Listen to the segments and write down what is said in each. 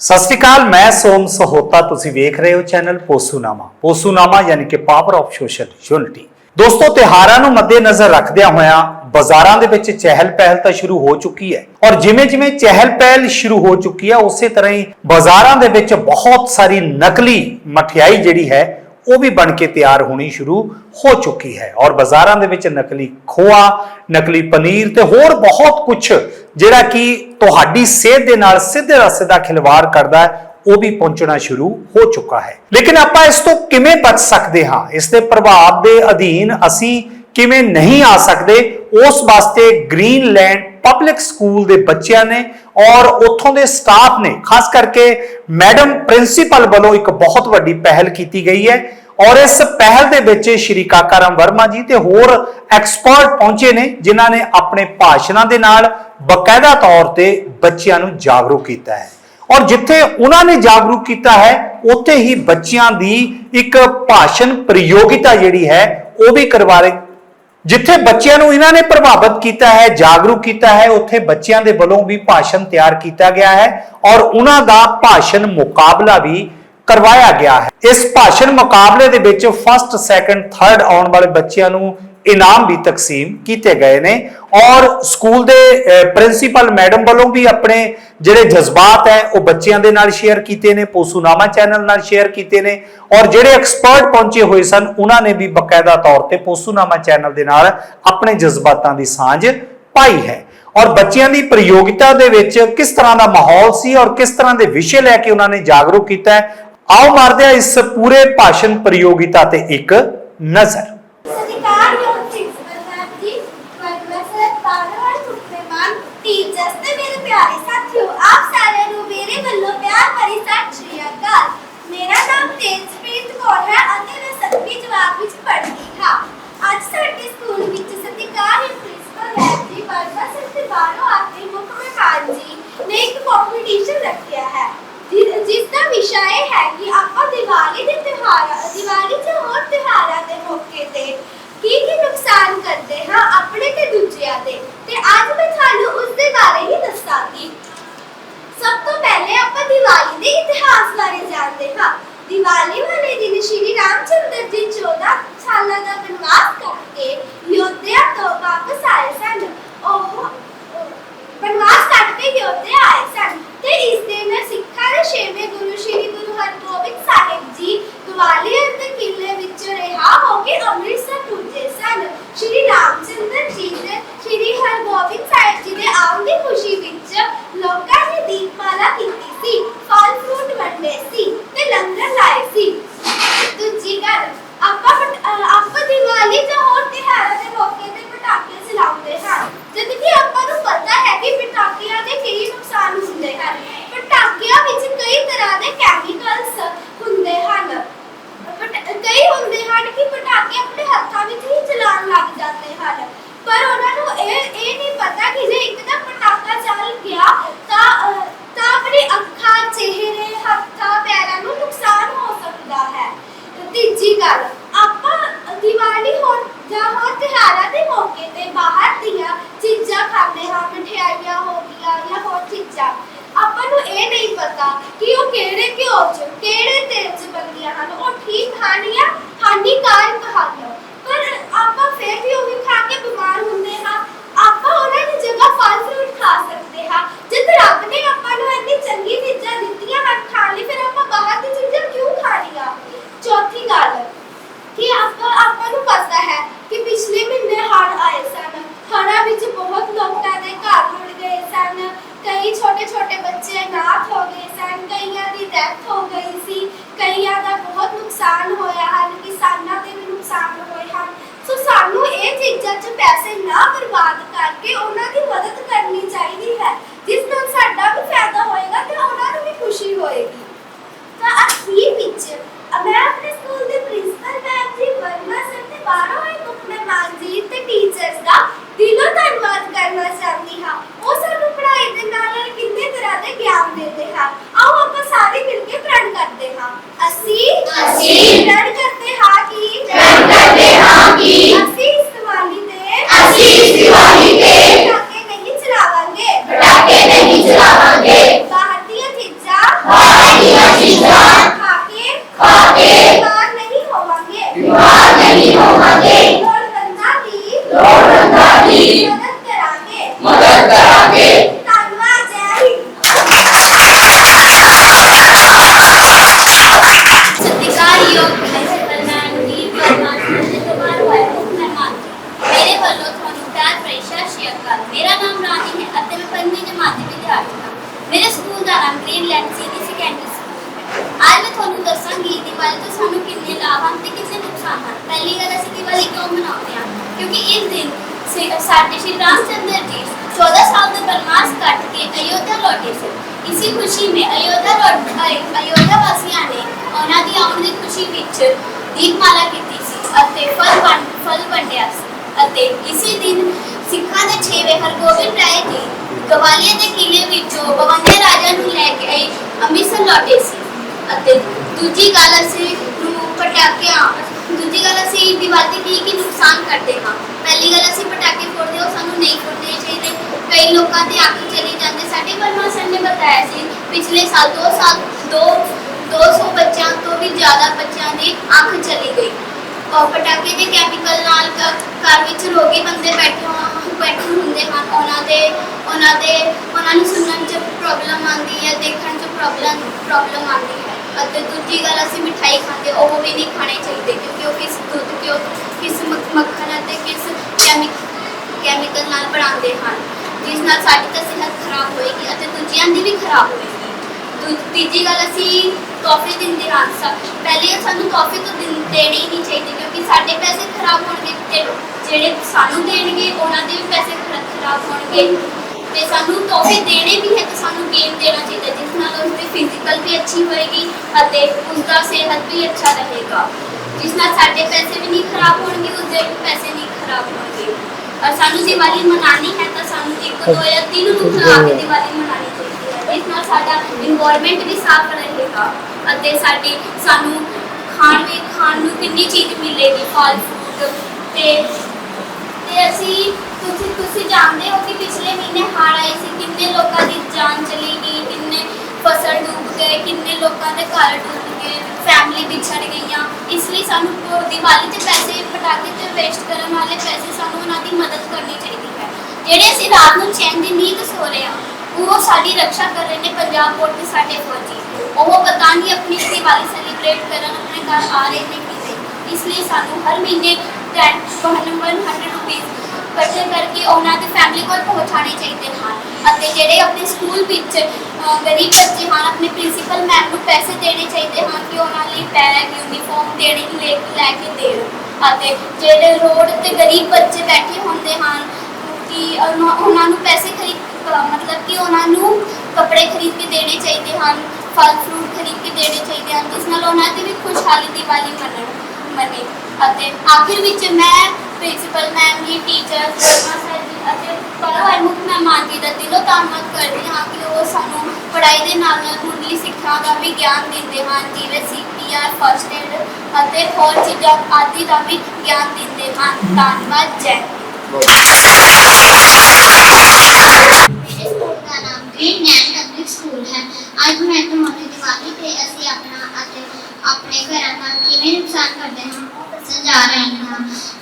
ਸਤਿ ਸ਼੍ਰੀ ਅਕਾਲ, ਮੈਂ ਸੋਮ ਸਹੋਤਾ, ਤੁਸੀਂ ਵੇਖ ਰਹੇ ਹੋ ਚੈਨਲ ਪੋਸੂਨਾਮਾ। ਪੋਸੂਨਾਮਾ ਯਾਨੀ ਕਿ ਪਾਵਰ ਆਫ ਸੋਸ਼ਲ ਯੂਨਿਟੀ ਦੋਸਤੋ ਤਿਹਾਰਾਂ ਨੂੰ ਮੱਦੇਨਜ਼ਰ ਰੱਖਦਿਆਂ ਹੋਇਆਂ ਬਾਜ਼ਾਰਾਂ ਦੇ ਵਿੱਚ ਚਹਿਲ ਪਹਿਲ ਤਾਂ ਸ਼ੁਰੂ ਹੋ ਚੁੱਕੀ ਹੈ। ਔਰ ਜਿਵੇਂ ਜਿਵੇਂ ਚਹਿਲ ਪਹਿਲ ਸ਼ੁਰੂ ਹੋ ਚੁੱਕੀ ਹੈ, ਉਸੇ ਤਰ੍ਹਾਂ ਹੀ ਬਾਜ਼ਾਰਾਂ ਦੇ ਵਿੱਚ ਬਹੁਤ ਸਾਰੀ ਨਕਲੀ ਮਠਿਆਈ ਜਿਹੜੀ ਹੈ ਉਹ ਵੀ ਬਣ ਕੇ ਤਿਆਰ ਹੋਣੀ ਸ਼ੁਰੂ ਹੋ ਚੁੱਕੀ ਹੈ। ਔਰ ਬਾਜ਼ਾਰਾਂ ਦੇ ਵਿੱਚ ਨਕਲੀ ਖੋਆ, ਨਕਲੀ ਪਨੀਰ ਤੇ ਹੋਰ ਬਹੁਤ ਕੁਝ ਜਿਹੜਾ ਕਿ ਤੁਹਾਡੀ ਸਿਹਤ ਦੇ ਨਾਲ ਸਿੱਧੇ ਰਸਤੇ ਦਾ ਖਿਲਵਾੜ ਕਰਦਾ ਹੈ, ਉਹ ਵੀ ਪਹੁੰਚਣਾ ਸ਼ੁਰੂ ਹੋ ਚੁੱਕਾ ਹੈ। ਲੇਕਿਨ ਆਪਾਂ ਇਸ ਤੋਂ ਕਿਵੇਂ ਬਚ ਸਕਦੇ ਹਾਂ? ਇਸ ਦੇ ਪ੍ਰਭਾਵ ਦੇ ਅਧੀਨ ਅਸੀਂ ਕਿਵੇਂ ਨਹੀਂ ਆ ਸਕਦੇ? ਉਸ ਵਾਸਤੇ ਗ੍ਰੀਨਲੈਂਡ ਪਬਲਿਕ ਸਕੂਲ ਦੇ ਬੱਚਿਆਂ ਨੇ ਔਰ ਉੱਥੋਂ ਦੇ ਸਟਾਫ ਨੇ, ਖਾਸ ਕਰਕੇ ਮੈਡਮ ਪ੍ਰਿੰਸੀਪਲ ਵੱਲੋਂ ਇੱਕ ਬਹੁਤ ਵੱਡੀ ਪਹਿਲ ਕੀਤੀ ਗਈ ਹੈ ਔਰ ਇਸ ਪਹਿਲ ਦੇ ਵਿੱਚ ਸ਼੍ਰੀ ਕਾਕਾਰਾਮ ਵਰਮਾ ਜੀ ਤੇ ਹੋਰ ਐਕਸਪਰਟ ਪਹੁੰਚੇ ਨੇ, ਜਿਨ੍ਹਾਂ ਨੇ ਆਪਣੇ ਭਾਸ਼ਣਾਂ ਦੇ ਨਾਲ ਬਕਾਇਦਾ ਤੌਰ ਤੇ ਬੱਚਿਆਂ ਨੂੰ ਜਾਗਰੂਕ ਕੀਤਾ ਹੈ। ਔਰ ਜਿੱਥੇ ਉਹਨਾਂ ਨੇ ਜਾਗਰੂਕ ਕੀਤਾ ਹੈ, ਉੱਥੇ ਹੀ ਬੱਚਿਆਂ ਦੀ ਇੱਕ ਭਾਸ਼ਣ ਪ੍ਰਯੋਗਿਤਾ ਜਿਹੜੀ ਹੈ, ਉਹ ਵੀ ਕਰਵਾ ਜਿੱਥੇ ਬੱਚਿਆਂ ਨੂੰ ਇਹਨਾਂ ਨੇ ਪ੍ਰਭਾਵਿਤ ਕੀਤਾ ਹੈ, ਜਾਗਰੂਕ ਕੀਤਾ ਹੈ, ਉੱਥੇ ਬੱਚਿਆਂ ਦੇ ਵੱਲੋਂ ਵੀ ਭਾਸ਼ਣ ਤਿਆਰ ਕੀਤਾ ਗਿਆ ਹੈ ਔਰ ਉਹਨਾਂ ਦਾ ਭਾਸ਼ਣ ਮੁਕਾਬਲਾ ਵੀ ਕਰਵਾਇਆ ਗਿਆ ਹੈ। ਇਸ ਭਾਸ਼ਣ ਮੁਕਾਬਲੇ ਦੇ ਵਿੱਚ ਫਸਟ ਸੈਕੰਡ ਥਰਡ ਆਉਣ ਵਾਲੇ ਬੱਚਿਆਂ ਨੂੰ ਇਨਾਮ ਵੀ ਤਕਸੀਮ ਕੀਤੇ ਗਏ ਨੇ ਔਰ ਸਕੂਲ ਦੇ ਪ੍ਰਿੰਸੀਪਲ ਮੈਡਮ ਵੱਲੋਂ ਵੀ ਆਪਣੇ ਜਿਹੜੇ ਜਜ਼ਬਾਤ ਹੈ, ਉਹ ਬੱਚਿਆਂ ਦੇ ਨਾਲ ਸ਼ੇਅਰ ਕੀਤੇ ਨੇ, ਪੋਸੂਨਾਮਾ ਚੈਨਲ ਨਾਲ ਸ਼ੇਅਰ ਕੀਤੇ ਨੇ ਔਰ ਜਿਹੜੇ ਐਕਸਪਰਟ ਪਹੁੰਚੇ ਹੋਏ ਸਨ, ਉਹਨਾਂ ਨੇ ਵੀ ਬਕਾਇਦਾ ਤੌਰ ਤੇ ਪੋਸੂਨਾਮਾ ਚੈਨਲ ਦੇ ਨਾਲ ਆਪਣੇ ਜਜ਼ਬਾਤਾਂ ਦੀ ਸਾਂਝ ਪਾਈ ਹੈ। ਔਰ ਬੱਚਿਆਂ ਦੀ ਪ੍ਰਯੋਗਿਤਾ ਦੇ ਵਿੱਚ ਕਿਸ ਤਰ੍ਹਾਂ ਦਾ ਮਾਹੌਲ ਸੀ ਔਰ ਕਿਸ ਤਰ੍ਹਾਂ ਦੇ ਵਿਸ਼ੇ ਲੈ ਕੇ ਉਹਨਾਂ ਨੇ ਜਾਗਰੂਕ ਕੀਤਾ ਹੈ, ਆਓ ਮਾਰਦੇ ਹਾਂ ਇਸ ਪੂਰੇ ਭਾਸ਼ਣ ਪ੍ਰਯੋਗਿਤਾ ਤੇ ਇੱਕ ਨਜ਼ਰ ਸਤਿਕਾਰਯੋਗ ਪ੍ਰਿੰਸੀਪਲ ਮੈਮ ਜੀ ਪ੍ਰੋਫੈਸਰ ਬਾਲਵਾਲ ਸੁਖਮੇਮਾਨ ਟੀਚਰਸ ਤੇ ਮੇਰੇ ਪਿਆਰੇ ਸਾਥੀਓ, ਆਪ ਸਾਰਿਆਂ ਨੂੰ ਮੇਰੇ ਵੱਲੋਂ ਪਿਆਰ ਭਰੀ ਸਤਿ ਸ਼੍ਰੀ ਅਕਾਲ। ਮੇਰਾ ਨਾਮ ਤੇਜਪ੍ਰੀਤ ਕੌਰ ਹੈ ਅਤੇ ਮੈਂ ਸੱਤਵੀਂ ਜਮਾਤ ਵਿੱਚ ਪੜ੍ਹਦੀ ਹਾਂ। ਅੱਜ ਸਾਡੇ ਸਕੂਲ ਵਿੱਚ ਸਤਿਕਾਰਯੋਗ ਪ੍ਰਿੰਸੀਪਲ ਮੈਮ ਜੀ ਪ੍ਰੋਫੈਸਰ ਤੇ ਬਾਲੋ ਆਤੇ ਮੁੱਖ ਮਹਿਮਾਨ ਜੀ ਨੇ ਇੱਕ ਕੰਪੀਟੀਸ਼ਨ ਰੱਖਿਆ ਹੈ ਜਿ- ਜਿਸ ਦਾ ਵਿਸ਼ਾ ਇਹ ਹੈ ਕਿ ਆਪਾਂ ਦੀਵਾਲੀ ਦੇ ਤਿਉਹਾਰ ਦੀਵਾਲੀ ਤੇ ਹੋਰ ਤਿਉਹਾਰਾਂ ਦੇ ਮੌਕੇ ਤੇ ਕੀ ਕੀ ਨੁਕਸਾਨ ਕਰਦੇ ਹਾਂ ਆਪਣੇ ਤੇ ਦੂਜਿਆਂ ਦੇ ਤੇ ਅੱਜ ਮੈਂ ਤੁਹਾਨੂੰ ਉਸ ਦੇ ਬਾਰੇ ਹੀ ਦੱਸਾਂਗੀ ਸਭ ਤੋਂ ਪਹਿਲੇ ਆਪਾਂ ਦੀਵਾਲੀ ਦੇ ਇਤਿਹਾਸ ਬਾਰੇ ਜਾਣਦੇ ਹਾਂ ਦੀਵਾਲੀ ਵਾਲੇ ਦਿਨ ਸ਼੍ਰੀ ਰਾਮ ਚੰਦਰ ਜੀ 14 ਸਾਲਾਂ ਦਾ ਬਨਵਾਸ ਕਰਕੇ ਯੋਧਿਆ ਤੋਂ ਵਾਪਸ ਆਏ ਸਨ ਉਹ ਬਨਵਾਸ ਕੱਟ ਕੇ ਯੋਧਿਆ ਆਏ ਸਨ ਤੇ ਇਸ ਦਿਨ ਸਿੱਖਾਂ ਦੇ ਛੇਵੇਂ ਗੁਰੂ ਸ਼੍ਰੀ ਗੁਰੂ ਹਰਗੋਬਿੰਦ ਸਾਹਿਬ ਜੀ ਗਵਾਲੀਅਰ ਦੇ ਕਿਲੇ ਵਿੱਚ ਰਿਹਾ ਹੋ ਕੇ ਅੰਮ੍ਰਿਤਸਰ ਪੁੱਜੇ ਸਨ ਸ਼੍ਰੀ ਰਾਮ ਚੰਦਰ ਜੀ ਨੇ ਸ਼੍ਰੀ ਹਰਗੋਬਿੰਦ ਸਾਹਿਬ ਜੀ ਦੇ ਆਉਣ ਦੀ ਖੁਸ਼ੀ ਵਿੱਚ ਲੋਕਾਂ ਨੇ ਦੀਪਮਾਲਾ ਕੀਤੀ ਸੀ ਫਲ ਫਰੂਟ ਵੰਡੇ ਸੀ ਤੇ ਲੰਗਰ ਲਾਏ ਸੀ ਦੂਜੀ ਗੱਲ ਆਪਾਂ ਪਟ- ਅਹ ਆਪਾਂ ਦੀਵਾਲੀ ਜਾਂ ਹੋਰ ਤਿਉਹਾਰਾਂ ਦੇ ਮੌਕੇ ਤੇ ਪਟਾਕੇ ਚਲਾਉਂਦੇ ਹਾਂ ਜਦ ਕਿ ਆਪਾਂ ਨੂੰ ਪਤਾ ਹੈ ਕਿ ਪਟਾਕਿਆਂ ਦੇ ਕਈ ਨੁਕਸਾਨ ਹੁੰਦੇ ਹਨ ਪਟਾਕਿਆਂ ਵਿੱਚ ਕਈ ਤਰ੍ਹਾਂ ਦੇ ਕੈਮੀਕਲਸ ਹੁੰਦੇ ਹਨ ਪਟ- ਕਈ ਹੁੰਦੇ ਹਨ ਕਿ ਪਟਾਕੇ ਆਪਣੇ ਹੱਥਾਂ ਵਿੱਚ ਹੀ ਚਲਾਉਣ ਲੱਗ ਜਾਂਦੇ ਹਨ ਪਰ ਉਹਨਾਂ ਨੂੰ ਇਹ ਇਹ ਨਹੀਂ ਪਤਾ ਕਿ ਜੇ ਇੱਕਦਮ ਪਟਾਕਾ ਚੱਲ ਗਿਆ ਤਾਂ ਅਹ, ਤਾਂ ਆਪਣੀ ਅੱਖਾਂ ਚਿਹਰੇ ਹੱਥਾਂ ਪੈਰਾਂ ਨੂੰ ਨੁਕਸਾਨ ਹੋ ਸਕਦਾ ਹੈ ਤੀਜੀ ਗੱਲ ਆਪਾਂ ਦੀਵਾਲੀ ਹੋਰ ਜਾਂ ਹੋਰ ਤਿਉਹਾਰਾਂ ਦੇ ਮੌਕੇ ਤੇ ਬਾਹਰ ਦੀਆਂ ਚੀਜ਼ਾਂ ਖਾਂਦੇ ਹਾਂ ਮਠਿਆਈਆਂ ਹੋ ਗਈਆਂ ਜਾਂ ਹੋਰ ਚੀਜ਼ਾਂ ਆਪਾਂ ਨੂੰ ਇਹ ਨਹੀਂ ਪਤਾ ਕਿ ਉਹ ਕਿਹੜੇ ਘਿਓ 'ਚ, ਕਿਹੜੇ ਤੇਲ 'ਚ ਬਣਦੀਆਂ ਹਨ? ਉਹ ਠੀਕ ਹਨ ਜਾਂ ਹਾਨੀਕਾਰਕ ਹਨ? ਪਰ ਆਪਾਂ ਫਿਰ ਵੀ ਉਹੀ ਖਾ ਕੇ ਬਿਮਾਰ ਹੁੰਦੇ ਹਾਂ। ਆਪਾਂ ਉਹਨਾਂ ਦੀ ਜਗ੍ਹਾ ਫਲ ਫਰੂਟ ਖਾ ਸਕਦੇ ਹਾਂ। ਜਦ ਰੱਬ ਨੇ ਆਪਾਂ ਨੂੰ ਇੰਨੀ ਚੰਗੀ ਚੀਜ਼ਾਂ ਦਿੱਤੀਆਂ ਹਨ ਖਾਣ ਲਈ, ਫਿਰ ਆਪਾਂ ਬਾਹਰ ਦੀ ਚੀਜ਼ਾਂ ਕਿਉਂ ਖਾਣੀਆਂ ਚੌਥੀ ਗੱਲ, ਕਿ ਆਪਾਂ ਆਪਾਂ ਨੂੰ ਪਤਾ ਹੈ ਕਿ ਪਿਛਲੇ ਮਹੀਨੇ ਹੜ੍ਹ ਆਏ ਸਨ। ਹੜ੍ਹਾਂ ਵਿੱਚ ਬਹੁਤ ਲੋਕਾਂ ਦੇ ਘਰ ਰੁੜ ਗਏ ਸਨ। ਕਈ ਛੋਟੇ ਛੋਟੇ ਬੱਚੇ ਅਨਾਥ ਹੋ ਗਏ ਸਨ, ਕਈਆਂ ਦੀ ਡੈਥ ਹੋ ਗਈ ਸੀ, ਕਈਆਂ ਦਾ ਬਹੁਤ ਨੁਕਸਾਨ ਹੋਇਆ ਹਨ, ਕਿਸਾਨਾਂ ਦੇ ਵੀ ਨੁਕਸਾਨ ਹੋਏ ਹਨ। ਸੋ ਸਾਨੂੰ ਇਹ ਚੀਜ਼ਾਂ 'ਚ ਪੈਸੇ ਨਾ ਬਰਬਾਦ ਕਰਕੇ ਉਹਨਾਂ ਦੀ ਮਦਦ ਕਰਨੀ ਚਾਹੀਦੀ ਹੈ, ਜਿਸ ਨਾਲ ਸਾਡਾ ਵੀ ਫਾਇਦਾ ਹੋਏਗਾ ਤੇ ਉਹਨਾਂ ਨੂੰ ਵੀ ਖੁਸ਼ੀ ਹੋਏਗੀ ਤਾਂ ਅਖੀਰ ਵਿੱਚ ਮੈਂ ਆਪਣੇ ਸਕੂਲ ਦੇ ਪ੍ਰਿੰਸੀਪਲ ਮੈਮ ਜੀ ਵਰਮਾ ਸਰ ਤੇ ਬਾਹਰੋਂ ਆਏ ਮੁੱਖ ਮਹਿਮਾਨ ਜੀ ਤੇ ਟੀਚਰਸ ਦਾ ਦਿਲੋਂ ਧੰਨਵਾਦ ਕਰਨਾ ਚਾਹੁੰਦੀ ਹਾਂ ਉਹ ਸਾਨੂੰ ਪੜ੍ਹਾਈ ਦੇ ਨਾਲ ਨਾਲ ਕਿੰਨੇ ਤਰ੍ਹਾਂ ਦੇ ਗਿਆਨ ਦਿੰਦੇ ਹਨ ਆਓ ਆਪਾਂ ਸਾਰੇ ਮਿਲ ਕੇ ਪ੍ਰਣ ਕਰਦੇ ਹਾਂ ਅਸੀਂ ਅਸੀਂ ਪ੍ਰਣ ਕਰਦੇ ਹਾਂ ਕਿ ਪ੍ਰਣ ਕਰਦੇ ਹਾਂ ਕਿ ਅਸੀਂ ਇਸ ਦੀਵਾਲੀ ਤੇ ਅਸੀਂ ਇਸ ਦੀਵਾਲੀ ਤੇ ਪਟਾਕੇ ਨਹੀਂ ਚਲਾਵਾਂਗੇ ਪਟਾਕੇ ਨਹੀਂ ਚਲਾਵਾਂਗੇ ਬਾਹਰ ਦੀਆਂ ਚੀਜ਼ਾਂ ਜਾਨ ਖਾ ਕੇ ਖਾ ਕੇ ਬਿਮਾਰ ਨਹੀਂ ਹੋਵਾਂਗੇ ਬਿਮਾਰ ਨਹੀਂ ਹੋਵਾਂਗੇ ਲੋੜਵੰਦਾਂ ਦੀ ਲੋੜਵੰਦਾਂ ਦੀ ਮਦਦ ਕਰਾਂਗੇ ਮਦਦ ਕਰਾਂਗੇ ਧੰਨਵਾਦ ਜੈ ਹਿੰਦ ਸਤਿਕਾਰਯੋਗ ਪ੍ਰਿੰਸੀਪਲ ਮੈਮ ਦੀ ਪਰਮਾਤਮਾ ਦੇ ਦਰਬਾਰ ਹੋਏ ਮਹਿਮਾਨ ਮੇਰੇ ਵੱਲੋਂ ਤੁਹਾਨੂੰ ਪਿਆਰ ਭਰੀ ਸਤਿ ਸ਼੍ਰੀ ਅਕਾਲ ਮੇਰਾ ਨਾਮ ਰਾਣੀ ਹੈ ਅਤੇ ਮੈਂ ਪੰਜਵੀਂ ਜਮਾਤ ਦੀ ਵਿਦਿਆਰਥੀ ਹਾਂ ਮੇਰੇ ਸਕੂਲ ਦਾ ਨਾਮ green land senior secondary school ਹੈ ਅੱਜ ਮੈਂ ਤੁਹਾਨੂੰ ਦੱਸਾਂਗੀ ਦੀਵਾਲੀ ਤੋਂ ਸਾਨੂੰ ਕਿੰਨੇ ਲਾਭ ਹਨ ਤੇ ਕਿੰਨੇ ਨੁਕਸਾਨ ਹਨ ਪਹਿਲੀ ਗੱਲ ਅਸੀਂ ਦੀਵਾਲੀ ਕਿਉਂ ਮਨਾਉਂਦੇ ਹਾਂ ਕਿਉਂਕਿ ਇਸ ਦਿਨ ਸੇ- ਸਾਡੇ ਸ਼੍ਰੀ ਰਾਮ ਚੰਦਰ ਜੀ 14 ਸਾਲ ਦਾ ਬਨਵਾਸ ਕੱਟ ਕੇ ਅਯੋਧਿਆ ਲੌਟੇ ਸੀ ਇਸੀ ਖੁਸ਼ੀ ਮੇਂ ਅਯੋਧਿਆ ਲੌਟ ਅਯ- ਅਯੋਧਿਆ ਵਾਸੀਆਂ ਨੇ ਉਹਨਾਂ ਦੀ ਆਉਣ ਦੀ ਖੁਸ਼ੀ ਵਿੱਚ ਦੀਪਮਾਲਾ ਕੀਤੀ ਸੀ ਅਤੇ ਫਲ ਵੰਡ ਫਲ ਵੰਡਿਆ ਸੀ ਅਤੇ ਇਸੇ ਦਿਨ ਸਿੱਖਾਂ ਦੇ ਛੇਵੇਂ ਹਰਗੋਬਿੰਦ ਰਾਏ ਜੀ ਗਵਾਲੀਅਰ ਦੇ ਕਿਲੇ ਵਿੱਚੋਂ 52 ਰਾਜਾ ਨੂੰ ਲੈ ਕੇ ਆਏ ਅੰਮ੍ਰਿਤਸਰ ਲੌਟੇ ਸੀ। ਅਤੇ ਦੂਜੀ ਗੱਲ ਅਸੀਂ ਨੂੰ ਪਟਾਕਿਆਂ ਦੂਜੀ ਗੱਲ ਅਸੀਂ ਦੀਵਾਲੀ ਤੇ ਕੀ ਕੀ ਨੁਕਸਾਨ ਕਰਦੇ ਹਾਂ। ਪਹਿਲੀ ਗੱਲ ਅਸੀਂ ਪਟਾਕੇ ਫੋੜਦੇ ਹਾਂ, ਉਹ ਸਾਨੂੰ ਨਹੀਂ ਫੋੜਨੇ ਚਾਹੀਦੇ। ਕਈ ਲੋਕਾਂ ਦੇ ਅੱਖ ਚਲੀ ਜਾਂਦੇ, ਸਾਡੇ ਪਰਮਾ ਸਰ ਨੇ ਬਤਾਇਆ ਸੀ, ਪਿਛਲੇ ਸਾਲ 2 ਸਾਲ 2 200 ਬੱਚਿਆਂ ਤੋਂ ਵੀ ਜ਼ਿਆਦਾ ਬੱਚਿਆਂ ਦੀ ਅੱਖ ਚਲੀ ਗਈ ਔਰ ਪਟਾਕੇ ਦੇ ਕੈਮੀਕਲ ਨਾਲ ਘਰ ਵਿੱਚ ਰੋਗੀ ਬੰਦੇ ਬੈਠੇ ਬੈਠੇ ਹੁੰਦੇ ਹਨ। ਉਹਨਾਂ ਦੇ ਉਹਨਾਂ ਦੇ, ਉਹਨਾਂ ਨੂੰ ਸੁਣਨ 'ਚ ਪ੍ਰੋਬਲਮ ਆਉਂਦੀ ਹੈ, ਦੇਖਣ ਪ੍ਰੋਬਲਮ ਪ੍ਰੋਬਲਮ ਆਉਂਦੀ ਹੈ। ਅਤੇ ਦੂਜੀ ਗੱਲ ਅਸੀਂ ਮਿਠਾਈ ਖਾਂਦੇ, ਉਹ ਵੀ ਨਹੀਂ ਖਾਣੇ ਚਾਹੀਦੇ, ਕਿਉਂਕਿ ਉਹ ਕਿਸ ਦੁੱਧ, ਕਿਉਂ, ਕਿਸ ਮੱਖਣ ਅਤੇ ਕਿਸ ਕੈਮੀਕਲ ਕੈਮੀਕਲ ਨਾਲ ਬਣਾਉਂਦੇ ਹਨ। ਜਿਸ ਨਾਲ ਸਾਡੀ ਤਾਂ ਸਿਹਤ ਖਰਾਬ ਹੋਏਗੀ ਅਤੇ ਦੂਜਿਆਂ ਦੀ ਵੀ ਖਰਾਬ ਹੋਏਗੀ। ਦੂ- ਤੀਜੀ ਗੱਲ ਅਸੀਂ ਤੋਹਫੇ ਦਿੰਦੇ ਹਾਂ। ਸਾ, ਪਹਿਲੇ ਸਾਨੂੰ ਤੋਹਫੇ ਤੋਂ ਦਿਨ- ਦੇਣੇ ਹੀ ਨਹੀਂ ਚਾਹੀਦੇ, ਕਿਉਂਕਿ ਸਾਡੇ ਪੈਸੇ ਖਰਾਬ ਹੋਣਗੇ। ਤੇ ਜਿਹੜੇ ਸਾਨੂੰ ਦੇਣਗੇ, ਉਹਨਾਂ ਦੇ ਵੀ ਪੈਸੇ ਖਰਾ- ਖਰਾਬ ਹੋਣਗੇ। ਤੇ ਸਾਨੂੰ ਤੋਹਫੇ ਦੇਣੇ ਵੀ ਹੈ ਤੇ ਸਾਨੂੰ ਗੇਮ ਦੇਣਾ ਚਾਹੀਦਾ ਜਿਸ ਨਾਲ ਉਸਦੀ ਫਿਜ਼ੀਕਲ ਵੀ ਅੱਛੀ ਹੋਏਗੀ ਅਤੇ ਉਸਦਾ ਸਿਹਤ ਵੀ ਅੱਛਾ ਰਹੇਗਾ। ਜਿਸ ਨਾਲ ਸਾਡੇ ਪੈਸੇ ਵੀ ਨਹੀਂ ਖਰਾਬ ਹੋਣਗੇ ਉਸਦੇ ਵੀ ਪੈਸੇ ਨਹੀਂ ਖਰਾਬ ਹੋਣਗੇ। ਔਰ ਸਾਨੂੰ ਦੀਵਾਲੀ ਮਨਾਉਣੀ ਹੈ ਤਾਂ ਸਾਨੂੰ ਇੱਕ ਦੋ ਜਾਂ ਤਿੰਨ ਰੁੱਖ ਲਾ ਕੇ ਦੀਵਾਲੀ ਮਨਾਉਣੀ ਚਾਹੀਦੀ ਹੈ ਇਸ ਨਾਲ ਸਾਡਾ ਇਨਵਾਇਰਨਮੈਂਟ ਵੀ ਸਾਫ਼ ਰਹੇਗਾ ਅਤੇ ਸਾਡੀ ਸਾਨੂੰ ਖਾਣ ਵੀ ਖਾਣ ਨੂੰ ਕਿੰਨੀ ਚੀਜ਼ ਮਿਲੇਗੀ ਫਲ ਫਰੂਟ ਤੇ ਤੇ ਅਸੀਂ ਤੁਸੀਂ ਤੁਸੀਂ ਜਾਣਦੇ ਹੋ ਕਿ ਪਿਛਲੇ ਮਹੀਨੇ ਹੜ੍ਹ ਆਏ ਸੀ, ਕਿੰਨੇ ਲੋਕਾਂ ਦੀ ਜਾਨ ਚਲੀ ਗਈ, ਕਿੰਨੇ ਫਸਲ ਡੁੱਬ ਗਏ, ਕਿੰਨੇ ਲੋਕਾਂ ਦੇ ਘਰ ਡੁੱਬ ਗਏ ਫੈਮਿਲੀ ਵਿਛੜ ਗਈਆਂ। ਇਸ ਲਈ ਸਾਨੂੰ ਪੂ- ਦੀਵਾਲੀ ਤੇ ਪੈਸੇ ਪਟਾਕੇ ਤੇ ਵੇਸਟ ਕਰਨ ਵਾਲੇ ਪੈਸੇ ਸਾਨੂੰ ਉਹਨਾਂ ਦੀ ਮਦਦ ਕਰਨੀ ਚਾਹੀਦੀ ਹੈ। ਜਿਹੜੇ ਅਸੀਂ ਰਾਤ ਨੂੰ ਚੈਨ ਦੀ ਨੀਂਦ ਸੋ ਰਹੇ ਹਾਂ, ਉਹ ਸਾਡੀ ਰੱਖਿਆ ਕਰ ਰਹੇ ਨੇ ਪੰਜਾਬ ਪੁਲਿਸ ਦੇ ਸਾਡੇ ਫੌਜੀ। ਉਹ ਪਤਾ ਨਹੀਂ ਆਪਣੀ ਦੀਵਾਲੀ ਸੈਲੀਬ੍ਰੇਟ ਕਰਨ ਆਪਣੇ ਘਰ ਆ ਰਹੇ ਨੇ ਕਿ ਇਸ ਲਈ ਸਾਨੂੰ ਹਰ ਮਹੀਨੇ 10 100 ਰੁਪਏ ਇਕੱਠੇ ਕਰਕੇ ਉਹਨਾਂ ਦੀ ਫੈਮਿਲੀ ਕੋਲ ਪਹੁੰਚਾਉਣੇ ਚਾਹੀਦੇ ਹਨ। ਅਤੇ ਜਿਹੜੇ ਆਪਣੇ ਸਕੂਲ ਵਿੱਚ ਗਰੀਬ ਬੱਚੇ ਹਨ, ਆਪਣੇ ਪ੍ਰਿੰਸੀਪਲ ਮੈਮ ਨੂੰ ਪੈਸੇ ਦੇਣੇ ਚਾਹੀਦੇ ਹਨ ਕਿ ਉਹਨਾਂ ਲਈ ਬੈਗ ਯੂਨੀਫਾਰਮ ਦੇਣੇ, ਲੈ ਲੈ ਕੇ ਦੇਣ। ਅਤੇ ਜਿਹੜੇ ਰੋਡ ਤੇ ਗਰੀਬ ਬੱਚੇ ਬੈਠੇ ਹੁੰਦੇ ਹਨ, ਕਿ ਉਹਨਾਂ ਉਹਨਾਂ ਨੂੰ ਪੈਸੇ ਖਰੀਦ ਮਤਲਬ ਕਿ ਉਹਨਾਂ ਨੂੰ ਕੱਪੜੇ ਖਰੀਦ ਕੇ ਦੇਣੇ ਚਾਹੀਦੇ ਹਨ, ਫਲ ਫਰੂਟ ਖਰੀਦ ਕੇ ਦੇਣੇ ਚਾਹੀਦੇ ਹਨ, ਜਿਸ ਨਾਲ ਉਹਨਾਂ ਦੀ ਵੀ ਖੁਸ਼ਹਾਲੀ ਦੀਵਾਲੀ ਮੰਨਣ ਮੰਨੇ ਅਤੇ ਆਖਿਰ ਵਿੱਚ ਮੈਂ principal ma'am ji teacher Verma sir ji ਅਤੇ ਪਰਵਾਰ ਮਹਿਮਾਨ ਜੀ ਦਾ ਦਿਲੋਂ ਧੰਨਵਾਦ ਕਰਦੀ ਹਾਂ ਕਿ ਉਹ ਸਾਨੂੰ ਪੜ੍ਹਾਈ ਦੇ ਨਾਲ ਨਾਲ ਮੁੱਢਲੀ ਸਿੱਖਿਆ ਦਾ ਵੀ ਗਿਆਨ ਦਿੰਦੇ ਹਨ, ਜਿਵੇਂ ਸੀਪੀਆਰ ਫਸਟ ਏਡ ਅਤੇ ਹੋਰ ਚੀਜ਼ਾਂ ਆਦਿ ਦਾ ਵੀ ਗਿਆਨ ਦਿੰਦੇ ਹਨ। ਧੰਨਵਾਦ, ਜੈ ਮੇਰੇ ਸਕੂਲ ਦਾ ਨਾਮ ਗ੍ਰੀਨ ਨੈਟ ਪਬਲਿਕ ਸਕੂਲ ਹੈ। ਅੱਜ ਮੈਂ ਤੁਹਾਨੂੰ ਦੀਵਾਲੀ ਤੇ ਅਸੀਂ ਆਪਣਾ ਅਤੇ ਆਪਣੇ ਘਰਾਂ ਦਾ ਕਿਵੇਂ ਨੁਕਸਾਨ ਕਰਦੇ ਹਾਂ ਉਹ ਜਾ ਰਹੇ ਹਾਂ।